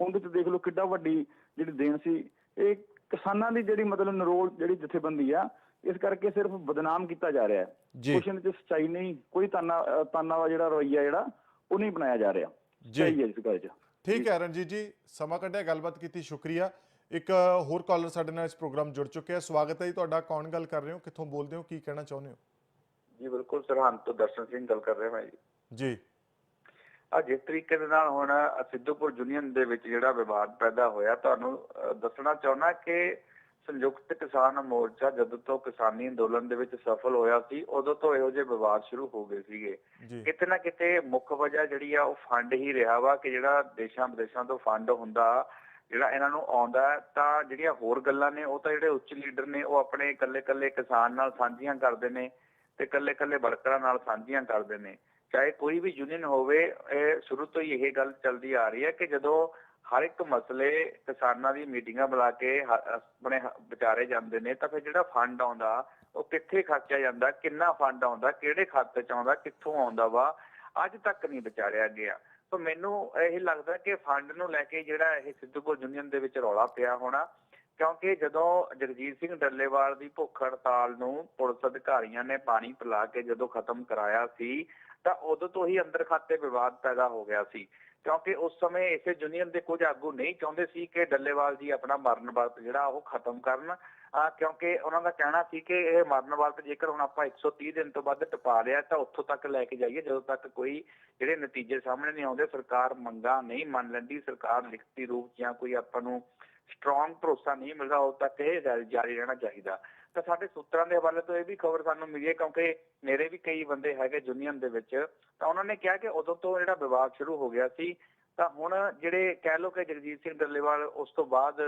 ਉਹਦੇ ਚ ਦੇਖ ਲਓ ਕਿੱਡਾ ਵੱਡੀ ਜਿਹੜੀ ਦੇਣ ਸੀ। ਇਹ ਕਿਸਾਨਾਂ ਦੀ ਜਿਹੜੀ ਮਤਲਬ ਨਰੋਲ ਜਿਹੜੀ ਜਥੇਬੰਦੀ ਆ ਇਸ ਕਰਕੇ ਸਿਰਫ ਬਦਨਾਮ ਕੀਤਾ ਜਾ ਰਿਹਾ ਹੈ। ਜੀ। ਕੁਛ ਇਹਦੇ ਚ ਸੱਚਾਈ ਨਹੀਂ ਕੋਈ ਤਾਨਾ ਤਾਨਾ ਜਿਹੜਾ ਰਵਈਆ ਜਿਹੜਾ ਉਹ ਨਹੀਂ ਬਣਾਇਆ ਜਾ ਰਿਹਾ। ਜੀ। ਸਹੀ ਹੈ ਇਸ ਗੱਲ 'ਚ। ਠੀਕ ਹੈ ਰਣਜੀਤ ਜੀ ਸਮਾਂ ਕੱਢਿਆ ਗੱਲਬਾਤ ਕੀਤੀ ਸ਼ੁਕਰੀਆ। ਇੱਕ ਹੋਰ ਕਾਲਰ ਸਾਡੇ ਨਾਲ ਇਸ ਪ੍ਰੋਗਰਾਮ ਜੁੜ ਚੁੱਕੇ ਆ। ਸਵਾਗਤ ਹੈ ਜੀ ਤੁਹਾਡਾ ਕੌਣ ਗੱਲ ਕਰ ਰਹੇ ਹੋ ਕਿੱਥੋਂ ਬੋਲਦੇ ਹੋ ਕੀ ਕਹਿਣਾ ਚਾਹੁੰਦੇ ਹੋ? ਜੀ ਬਿਲਕੁਲ ਸਰਹੰਦ ਤੋਂ ਦਰਸ਼ਨ ਸਿੰਘ ਗੱਲ ਕਰ ਰਿਹਾ ਮੈਂ ਜੀ। ਜੀ। ਆ ਜਿਸ ਤਰੀਕੇ ਦੇ ਨਾਲ ਹੁਣ ਸਿੱਧੂਪੁਰ ਯੂਨੀਅਨ ਦੇ ਵਿੱਚ ਜਿਹੜਾ ਵਿਵਾਦ ਪੈਦਾ ਹੋਇਆ ਤੁਹਾਨੂੰ ਦੱਸਣਾ ਚਾਹੁੰਦਾ ਕਿ ਸੰਯੁਕਤ ਕਿਸਾਨ ਮੋਰਚਾ ਜਦੋਂ ਤੋਂ ਕਿਸਾਨੀ ਅੰਦੋਲਨ ਦੇ ਵਿੱਚ ਸਫਲ ਹੋਇਆ ਸੀ ਉਦੋਂ ਤੋਂ ਇਹੋ ਜਿਹੇ ਵਿਵਾਦ ਸ਼ੁਰੂ ਹੋ ਗਏ ਸੀਗੇ। ਕਿਤੇ ਨਾ ਕਿਤੇ ਮੁੱਖ ਵਜ੍ਹਾ ਜਿਹੜੀ ਆ ਉਹ ਫੰਡ ਹੀ ਰਿਹਾ ਵਾ ਕਿ ਜਿਹੜਾ ਦੇਸ਼ਾਂ ਵਿਦੇਸ਼ਾਂ ਤੋਂ ਫੰਡ ਹੁੰਦਾ ਜਿਹੜਾ ਇਹਨਾਂ ਨੂੰ ਆਉਂਦਾ ਤਾਂ ਜਿਹੜੀਆਂ ਹੋਰ ਗੱਲਾਂ ਨੇ ਉਹ ਤਾਂ ਜਿਹੜੇ ਉੱਚ ਲੀਡਰ ਨੇ ਉਹ ਆਪਣੇ ਇਕੱਲੇ-ਇਕੱਲੇ ਕਿਸਾਨ ਨਾਲ ਸਾਂਝੀਆਂ ਕਰਦੇ ਨੇ ਤੇ ਇਕੱਲੇ-ਇਕੱਲੇ ਵਰਕਰਾਂ ਨਾਲ ਸਾਂਝੀਆਂ ਕਰਦੇ ਨੇ। ਚਾਹੇ ਕੋਈ ਵੀ ਯੂਨੀਅਨ ਹੋਵੇ ਇਹ ਸ਼ੁਰੂ ਤੋਂ ਹੀ ਇਹ ਗੱਲ ਚੱਲਦੀ ਆ ਰਹੀ ਹੈ ਕਿ ਜਦੋਂ ਹਰ ਇੱਕ ਮਸਲੇ ਕਿਸਾਨਾਂ ਦੀ ਮੀਟਿੰਗਾਂ ਬੁਲਾ ਕੇ ਆਪਣੇ ਵਿਚਾਰੇ ਜਾਂਦੇ ਨੇ, ਤਾਂ ਫਿਰ ਜਿਹੜਾ ਫੰਡ ਆਉਂਦਾ, ਉਹ ਕਿੱਥੇ ਖਰਚਿਆ ਜਾਂਦਾ, ਕਿੰਨਾ ਫੰਡ ਆਉਂਦਾ, ਕਿਹੜੇ ਖਾਤੇ ਚ ਆਉਂਦਾ, ਕਿੱਥੋਂ ਆਉਂਦਾ ਵਾ, ਅੱਜ ਤੱਕ ਨਹੀਂ ਵਿਚਾਰਿਆ ਗਿਆ। ਤਾਂ ਮੈਨੂੰ ਇਹ ਲੱਗਦਾ ਕਿ ਫੰਡ ਨੂੰ ਲੈ ਕੇ ਜਿਹੜਾ ਇਹ ਸਿੱਧੂਪੁਰ ਯੂਨੀਅਨ ਦੇ ਵਿੱਚ ਰੌਲਾ ਪਿਆ ਹੋਣਾ, ਕਿਉਂਕਿ ਜਦੋਂ ਜਗਜੀਤ ਸਿੰਘ ਡੱਲੇਵਾਲ ਦੀ ਭੁੱਖ ਹੜਤਾਲ ਨੂੰ ਪੁਲਿਸ ਅਧਿਕਾਰੀਆਂ ਨੇ ਪਾਣੀ ਪਿਲਾ ਕੇ ਜਦੋਂ ਖਤਮ ਕਰਾਇਆ ਸੀ, ਤਾਂ ਉਦੋਂ ਤੋਂ ਹੀ ਅੰਦਰ ਖਾਤੇ ਵਿਵਾਦ ਪੈਦਾ ਹੋ ਗਿਆ ਸੀ। ਕਿਉਂਕਿ ਉਸ ਸਮੇਂ ਇਸੇ ਯੂਨੀਅਨ ਦੇ ਕੁਝ ਆਗੂ ਨਹੀਂ ਚਾਹੁੰਦੇ ਸੀ ਕਿ ਡੱਲੇਵਾਲ ਜੀ ਆਪਣਾ ਮਰਨ ਵਰਤ ਜਿਹੜਾ ਉਹ ਖਤਮ ਕਰਨ। ਕਿਉਂਕਿ ਉਹਨਾਂ ਦਾ ਕਹਿਣਾ ਸੀ ਕਿ ਇਹ ਮਰਨ ਵਰਤ ਜੇਕਰ ਹੁਣ ਆਪਾਂ 130 ਦਿਨ ਤੋਂ ਵੱਧ ਟਪਾ ਲਿਆ, ਤਾਂ ਉੱਥੋਂ ਤੱਕ ਲੈ ਕੇ ਜਾਈਏ। ਜਦੋਂ ਤੱਕ ਕੋਈ ਜਿਹੜੇ ਨਤੀਜੇ ਸਾਹਮਣੇ ਨਹੀਂ ਆਉਂਦੇ, ਸਰਕਾਰ ਮੰਗਾ ਨਹੀਂ ਮੰਨ ਲੈਂਦੀ, ਸਰਕਾਰ ਲਿਖਤੀ ਰੂਪ ਜਾਂ ਕੋਈ ਆਪਾਂ ਨੂੰ ਸਟਰੋਂਗ ਭਰੋਸਾ ਨਹੀਂ ਮਿਲਦਾ, ਉਦੋਂ ਤੱਕ ਇਹ ਜਾਰੀ ਰਹਿਣਾ ਚਾਹੀਦਾ। ਤਾਂ ਸਾਡੇ ਸੂਤਰਾਂ ਦੇ ਹਵਾਲੇ ਤੋਂ ਇਹ ਵੀ ਖਬਰ ਸਾਨੂੰ ਮਿਲੀ ਹੈ, ਕਿਉਂਕਿ ਮੇਰੇ ਵੀ ਕਈ ਬੰਦੇ ਹੈਗੇ ਯੂਨੀਅਨ ਦੇ ਵਿੱਚ, ਤਾਂ ਉਹਨਾਂ ਨੇ ਕਿਹਾ ਕਿ ਉਦੋਂ ਤੋਂ ਜਿਹੜਾ ਵਿਵਾਦ ਸ਼ੁਰੂ ਹੋ ਗਿਆ ਸੀ, ਤਾਂ ਹੁਣ ਜਿਹੜੇ ਕਹਿ ਲੋ ਕਿ ਜਗਜੀਤ ਸਿੰਘ ਡੱਲੇਵਾਲ ਉਸ ਤੋਂ ਬਾਅਦ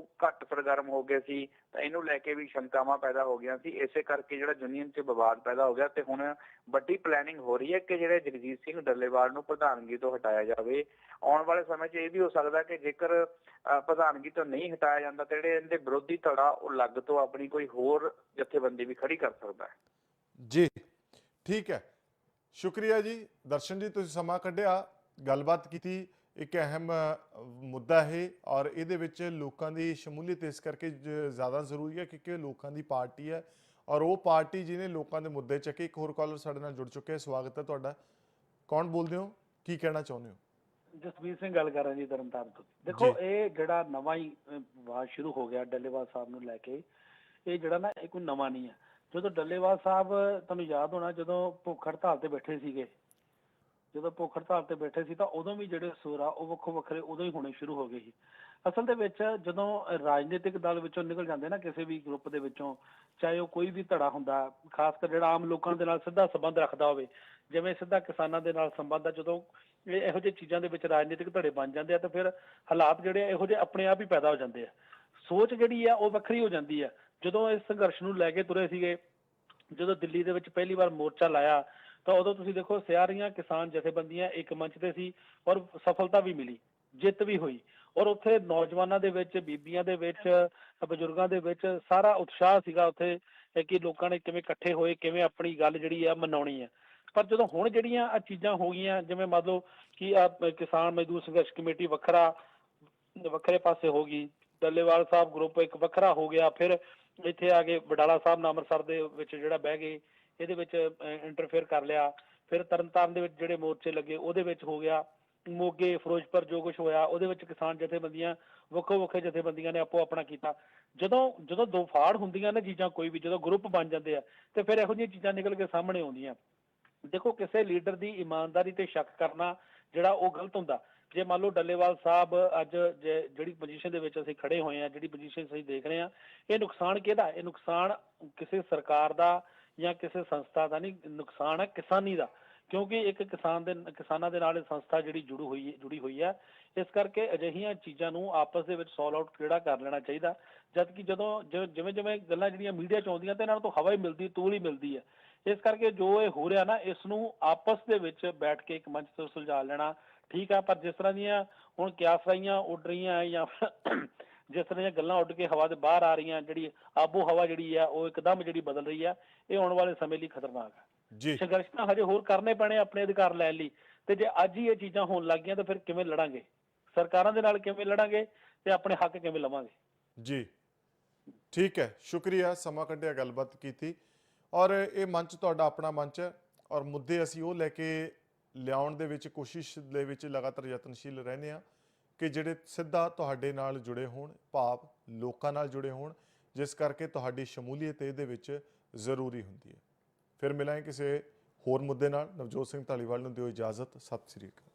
ਉਹ ਘੱਟ ਸਰਗਰਮ ਹੋ ਗਏ ਸੀ, ਤਾਂ ਇਹਨੂੰ ਲੈ ਕੇ ਵੀ ਸ਼ੰਕਾਵਾਂ ਪੈਦਾ ਹੋ ਗਈਆਂ ਸੀ। ਇਸੇ ਕਰਕੇ ਜਿਹੜਾ ਯੂਨੀਅਨ 'ਚ ਵਿਵਾਦ ਪੈਦਾ ਹੋ ਗਿਆ ਤੇ ਹੁਣ ਵੱਡੀ ਪਲੈਨਿੰਗ ਹੋ ਰਹੀ ਹੈ ਕਿ ਜਿਹੜੇ ਜਗਜੀਤ ਸਿੰਘ ਡੱਲੇਵਾਲ ਨੂੰ ਪ੍ਰਧਾਨਗੀ ਤੋਂ ਹਟਾਇਆ ਜਾਵੇ। ਆਉਣ ਵਾਲੇ ਸਮੇਂ 'ਚ ਇਹ ਵੀ ਹੋ ਸਕਦਾ ਕਿ ਜੇਕਰ ਪ੍ਰਧਾਨਗੀ ਤੋਂ ਨਹੀਂ ਹਟਾਇਆ ਜਾਂਦਾ ਤਾਂ ਜਿਹੜੇ ਇਹਦੇ ਵਿਰੋਧੀ ਧੜਾ ਉਹ ਲੱਗ ਤੋਂ ਆਪਣੀ ਕੋਈ ਹੋਰ ਜਥੇਬੰਦੀ ਵੀ ਖੜੀ ਕਰ ਸਕਦਾ ਹੈ। ਜੀ, ਠੀਕ ਹੈ। ਸ਼ੁਕਰੀਆ ਜੀ। ਦਰਸ਼ਨ ਜੀ, ਤੁਸੀਂ ਸਮਾਂ ਕੱਢਿਆ, ਗੱਲਬਾਤ ਕੀਤੀ। ਇੱਕ ਅਹਿਮ ਮੁੱਦਾ ਹੈ ਔਰ ਇਹਦੇ ਵਿੱਚ ਲੋਕਾਂ ਦੀ ਸ਼ਮੂਲੀਅਤ ਇਸ ਕਰਕੇ ਜ਼ਿਆਦਾ ਜ਼ਰੂਰੀ ਹੈ ਕਿਉਂਕਿ ਲੋਕਾਂ ਦੀ ਪਾਰਟੀ ਹੈ ਔਰ ਉਹ ਪਾਰਟੀ ਜਿਹਨੇ ਲੋਕਾਂ ਦੇ ਮੁੱਦੇ ਚੱਕੇ ਇੱਕ ਹੋਰ ਕਾਲਰ ਸਾਡੇ ਨਾਲ ਜੁੜ ਚੁੱਕੇ ਹੈ ਸਵਾਗਤ ਹੈ ਤੁਹਾਡਾ। ਕੌਣ ਬੋਲਦੇ ਹੋ? ਕੀ ਕਹਿਣਾ ਚਾਹੁੰਦੇ ਹੋ? ਜਸਵੀਰ ਸਿੰਘ ਗੱਲ ਕਰ ਰਿਹਾ ਜੀ ਤਰਨਤਾਰਨ ਤੋਂ। ਦੇਖੋ। ਇਹ ਜਿਹੜਾ ਨਵਾਂ ਹੀ ਵਿਵਾਦ ਸ਼ੁਰੂ ਹੋ ਗਿਆ ਡੱਲੇਵਾਲ ਸਾਹਿਬ ਨੂੰ ਲੈ ਕੇ ਇਹ ਜਿਹੜਾ ਨਾ ਇਹ ਕੋਈ ਨਵਾਂ ਨਹੀਂ ਹੈ। ਜਦੋਂ ਡੱਲੇਵਾਲ ਸਾਹਿਬ ਤੁਹਾਨੂੰ ਯਾਦ ਹੋਣਾ ਜਦੋਂ ਭੁੱਖ ਹੜਤਾਲ ਤੇ ਬੈਠੇ ਸੀਗੇ ਜਦੋਂ ਭੁੱਖ ਹੜਤਾਲ ਤੇ ਬੈਠੇ ਸੀ ਤਾਂ ਉਦੋਂ ਵੀ ਜਿਹੜੇ ਸੁਰ ਆ, ਉਹ ਵੱਖੋ ਵੱਖਰੇ ਉਦੋਂ ਹੀ ਹੋਣੇ ਸ਼ੁਰੂ ਹੋ ਗਏ ਸੀ। ਅਸਲ ਦੇ ਵਿੱਚ ਜਦੋਂ ਰਾਜਨੀਤਿਕ ਦਲ ਵਿੱਚੋਂ ਨਿਕਲ ਜਾਂਦੇ ਨਾ ਕਿਸੇ ਵੀ ਗਰੁੱਪ ਦੇ ਵਿੱਚੋਂ, ਚਾਹੇ ਉਹ ਕੋਈ ਵੀ ਧੜਾ ਹੁੰਦਾ, ਖਾਸ ਕਰ ਜਿਹੜਾ ਆਮ ਲੋਕਾਂ ਦੇ ਨਾਲ ਸਿੱਧਾ ਸੰਬੰਧ ਰੱਖਦਾ ਹੋਵੇ, ਜਿਵੇਂ ਸਿੱਧਾ ਕਿਸਾਨਾਂ ਦੇ ਨਾਲ ਸੰਬੰਧ ਆ, ਜਦੋਂ ਇਹੋ ਜਿਹੇ ਚੀਜ਼ਾਂ ਦੇ ਵਿੱਚ ਰਾਜਨੀਤਿਕ ਧੜੇ ਬਣ ਜਾਂਦੇ ਆ, ਤਾਂ ਫਿਰ ਹਾਲਾਤ ਜਿਹੜੇ ਇਹੋ ਜਿਹੇ ਆਪਣੇ ਆਪ ਹੀ ਪੈਦਾ ਹੋ ਜਾਂਦੇ ਆ। ਸੋਚ ਜਿਹੜੀ ਆ, ਉਹ ਵੱਖਰੀ ਹੋ ਜਾਂਦੀ ਆ। ਜਦੋਂ ਇਸ ਸੰਘਰਸ਼ ਨੂੰ ਲੈ ਕੇ ਤੁਰੇ ਸੀਗੇ, ਜਦੋਂ ਦਿੱਲੀ ਦੇ ਵਿੱਚ ਪਹਿਲੀ ਵਾਰ ਮੋਰਚਾ ਲਾਇਆ ਤਾਂ ਉਦੋਂ ਤੁਸੀਂ ਦੇਖੋ ਸਿਆਰੀਆਂ ਕਿਸਾਨ ਜਥੇਬੰਦੀਆਂ ਇੱਕ ਮੰਚ ਤੇ ਸੀ ਔਰ ਸਫਲਤਾ ਵੀ ਮਿਲੀ, ਜਿੱਤ ਵੀ ਹੋਈ। ਔਰ ਉੱਥੇ ਨੌਜਵਾਨਾਂ ਦੇ ਵਿੱਚ, ਬੀਬੀਆਂ ਦੇ ਵਿੱਚ, ਬਜ਼ੁਰਗਾਂ ਦੇ ਵਿੱਚ ਸਾਰਾ ਉਤਸ਼ਾਹ ਸੀਗਾ ਉੱਥੇ ਕਿ ਲੋਕਾਂ ਨੇ ਕਿਵੇਂ ਇਕੱਠੇ ਹੋਏ, ਕਿਵੇਂ ਆਪਣੀ ਗੱਲ ਜਿਹੜੀ ਆ ਮਨਾਉਣੀ ਆ। ਪਰ ਜਦੋਂ ਹੁਣ ਜਿਹੜੀਆਂ ਆ ਚੀਜ਼ਾਂ ਹੋ ਗਈਆਂ, ਜਿਵੇਂ ਮੰਨ ਲਓ ਕਿ ਆ ਕਿਸਾਨ ਮਜ਼ਦੂਰ ਸੰਘਰਸ਼ ਕਮੇਟੀ ਵੱਖਰਾ, ਵੱਖਰੇ ਪਾਸੇ ਹੋ ਗਈ, ਡੱਲੇਵਾਲ ਸਾਹਿਬ ਗਰੁੱਪ ਇੱਕ ਵੱਖਰਾ ਹੋ ਗਿਆ, ਫਿਰ ਇੱਥੇ ਆ ਕੇ ਬਡਾਲਾ ਸਾਹਿਬ ਨੇ ਅੰਮ੍ਰਿਤਸਰ ਦੇ ਵਿੱਚ ਜਿਹੜਾ ਬਹਿ ਗਏ। ਇਹਦੇ ਵਿੱਚ ਇੰਟਰਫੇਅਰ ਕਰ ਲਿਆ। ਫਿਰ ਤਰਨਤਾਰਨ ਦੇ ਵਿੱਚ ਜਿਹੜੇ ਮੋਰਚੇ ਲੱਗੇ, ਉਹਦੇ ਵਿੱਚ ਹੋ ਗਿਆ। ਮੋਗੇ, ਫਿਰੋਜ਼ਪੁਰ ਜੋ ਕੁਝ ਹੋਇਆ, ਉਹਦੇ ਵਿੱਚ ਕਿਸਾਨ ਜਥੇਬੰਦੀਆਂ, ਵੱਖੋ ਵੱਖਰੇ ਜਥੇਬੰਦੀਆਂ ਨੇ ਆਪੋ ਆਪਣਾ ਕੀਤਾ। ਜਦੋਂ ਜਦੋਂ ਦੋ ਫਾੜ ਹੁੰਦੀਆਂ ਨੇ ਚੀਜ਼ਾਂ ਕੋਈ ਵੀ, ਜਦੋਂ ਗਰੁੱਪ ਬਣ ਜਾਂਦੇ ਆ, ਤੇ ਫਿਰ ਇਹੋ ਜਿਹੀਆਂ ਚੀਜ਼ਾਂ ਨਿਕਲ ਕੇ ਸਾਹਮਣੇ ਆਉਂਦੀਆਂ। ਦੇਖੋ, ਕਿਸੇ ਲੀਡਰ ਦੀ ਇਮਾਨਦਾਰੀ ਤੇ ਸ਼ੱਕ ਕਰਨਾ ਜਿਹੜਾ ਉਹ ਗਲਤ ਹੁੰਦਾ। ਜੇ ਮੰਨ ਲਓ ਡੱਲੇਵਾਲ ਸਾਹਿਬ ਅੱਜ ਜੇ- ਜਿਹੜੀ ਪੋਜੀਸ਼ਨ ਦੇ ਵਿੱਚ ਅਸੀਂ ਖੜੇ ਹੋਏ ਆ, ਜਿਹੜੀ ਪੋਜੀਸ਼ਨ ਅਸੀਂ ਦੇਖ ਰਹੇ ਆ, ਇਹ ਨੁਕਸਾਨ ਕਿਹਦਾ? ਇਹ ਨੁਕਸਾਨ ਕਿਸੇ ਸਰਕਾਰ ਦਾ ਜਾਂ ਕਿਸੇ ਸੰਸਥਾ ਦਾ ਨਹੀਂ, ਨੁਕਸਾਨ ਹੈ ਕਿਸਾਨੀ ਦਾ, ਕਿਉਂਕਿ ਇੱਕ ਕਿਸਾਨ ਦੇ, ਕਿਸਾਨਾਂ ਦੇ ਨਾਲ ਇਹ ਸੰਸਥਾ ਜਿਹੜੀ ਜੁੜੀ ਹੋਈ ਜੁੜੀ ਹੋਈ ਹੈ, ਇਸ ਕਰਕੇ ਅਜਿਹੀਆਂ ਚੀਜ਼ਾਂ ਨੂੰ ਆਪਸ ਦੇ ਵਿੱਚ ਸੋਲ ਆਊਟ ਕਿਹੜਾ ਕਰ ਲੈਣਾ ਚਾਹੀਦਾ ਜਦ ਕਿ ਜਦੋਂ, ਜਿਵੇਂ ਜਿਵੇਂ ਜਿਵੇਂ ਗੱਲਾਂ ਜਿਹੜੀਆਂ ਮੀਡੀਆ 'ਚ ਆਉਂਦੀਆਂ, ਤੇ ਇਹਨਾਂ ਤੋਂ ਹਵਾ ਹੀ ਮਿਲਦੀ ਤੂਲ ਹੀ ਮਿਲਦੀ ਹੈ, ਇਸ ਕਰਕੇ ਜੋ ਇਹ ਹੋ ਰਿਹਾ ਨਾ, ਇਸ ਨੂੰ ਆਪਸ ਦੇ ਵਿੱਚ ਬੈਠ ਕੇ ਇੱਕ ਮੰਚ ਤੇ ਸੁਲਝਾ ਲੈਣਾ ਠੀਕ ਆ, ਪਰ ਜਿਸ ਤਰ੍ਹਾਂ ਦੀਆਂ ਹੁਣ ਕਿਆਸਰਾਈਆਂ ਉੱਡ ਰਹੀਆਂ ਜਾਂ ਜਿਸ ਤਰ੍ਹਾਂ ਦੀਆਂ ਗੱਲਾਂ ਉੱਡ ਕੇ ਹਵਾ ਦੇ ਬਾਹਰ ਆ ਰਹੀਆਂ ਜਿਹੜੀ ਆਬੋ ਹਵਾ ਜਿਹੜੀ ਆ ਉਹ ਇੱਕਦਮ ਜਿਹੜੀ ਬਦਲ ਰਹੀ ਆ ਇਹ ਆਉਣ ਵਾਲੇ ਸਮੇਂ ਲਈ ਖਤਰਨਾਕ ਹੈ ਜੀ। ਸੰਘਰਸ਼ ਤਾਂ ਹਜੇ ਹੋਰ ਕਰਨੇ ਪੈਣੇ ਆਪਣੇ ਅਧਿਕਾਰ ਲੈਣ ਲਈ। ਤੇ ਜੇ ਅੱਜ ਹੀ ਇਹ ਚੀਜ਼ਾਂ ਹੋਣ ਲੱਗ ਗਈਆਂ ਤਾਂ ਫਿਰ ਕਿਵੇਂ ਲੜਾਂਗੇ? ਸਰਕਾਰਾਂ ਦੇ ਨਾਲ ਕਿਵੇਂ ਲੜਾਂਗੇ ਤੇ ਆਪਣੇ ਹੱਕ ਕਿਵੇਂ ਲਵਾਂਗੇ? ਜੀ। ਠੀਕ ਹੈ। ਸ਼ੁਕਰੀਆ। ਸਮਾਂ ਕੱਢਿਆ ਗੱਲਬਾਤ ਕੀਤੀ। ਔਰ ਇਹ ਮੰਚ ਤੁਹਾਡਾ ਆਪਣਾ ਮੰਚ ਹੈ ਔਰ ਮੁੱਦੇ ਅਸੀਂ ਉਹ ਲੈ ਕੇ ਲਿਆਉਣ ਦੇ ਵਿੱਚ ਕੋਸ਼ਿਸ਼ ਦੇ ਵਿੱਚ ਲਗਾਤਾਰ ਯਤਨਸ਼ੀਲ ਰਹਿੰਦੇ ਆ ਕਿ ਜਿਹੜੇ ਸਿੱਧਾ ਤੁਹਾਡੇ ਨਾਲ ਜੁੜੇ ਹੋਣ, ਭਾਵ ਲੋਕਾਂ ਨਾਲ ਜੁੜੇ ਹੋਣ, ਜਿਸ ਕਰਕੇ ਤੁਹਾਡੀ ਸ਼ਮੂਲੀਅਤ ਇਹਦੇ ਵਿੱਚ ਜ਼ਰੂਰੀ ਹੁੰਦੀ ਹੈ। ਫਿਰ ਮਿਲਾਂਗੇ ਕਿਸੇ ਹੋਰ ਮੁੱਦੇ ਨਾਲ। ਨਵਜੋਤ ਸਿੰਘ ਢਾਲੀਵਾਲ ਨੂੰ ਦਿਓ ਇਜਾਜ਼ਤ। ਸਤਿ ਸ੍ਰੀ ਅਕਾਲ।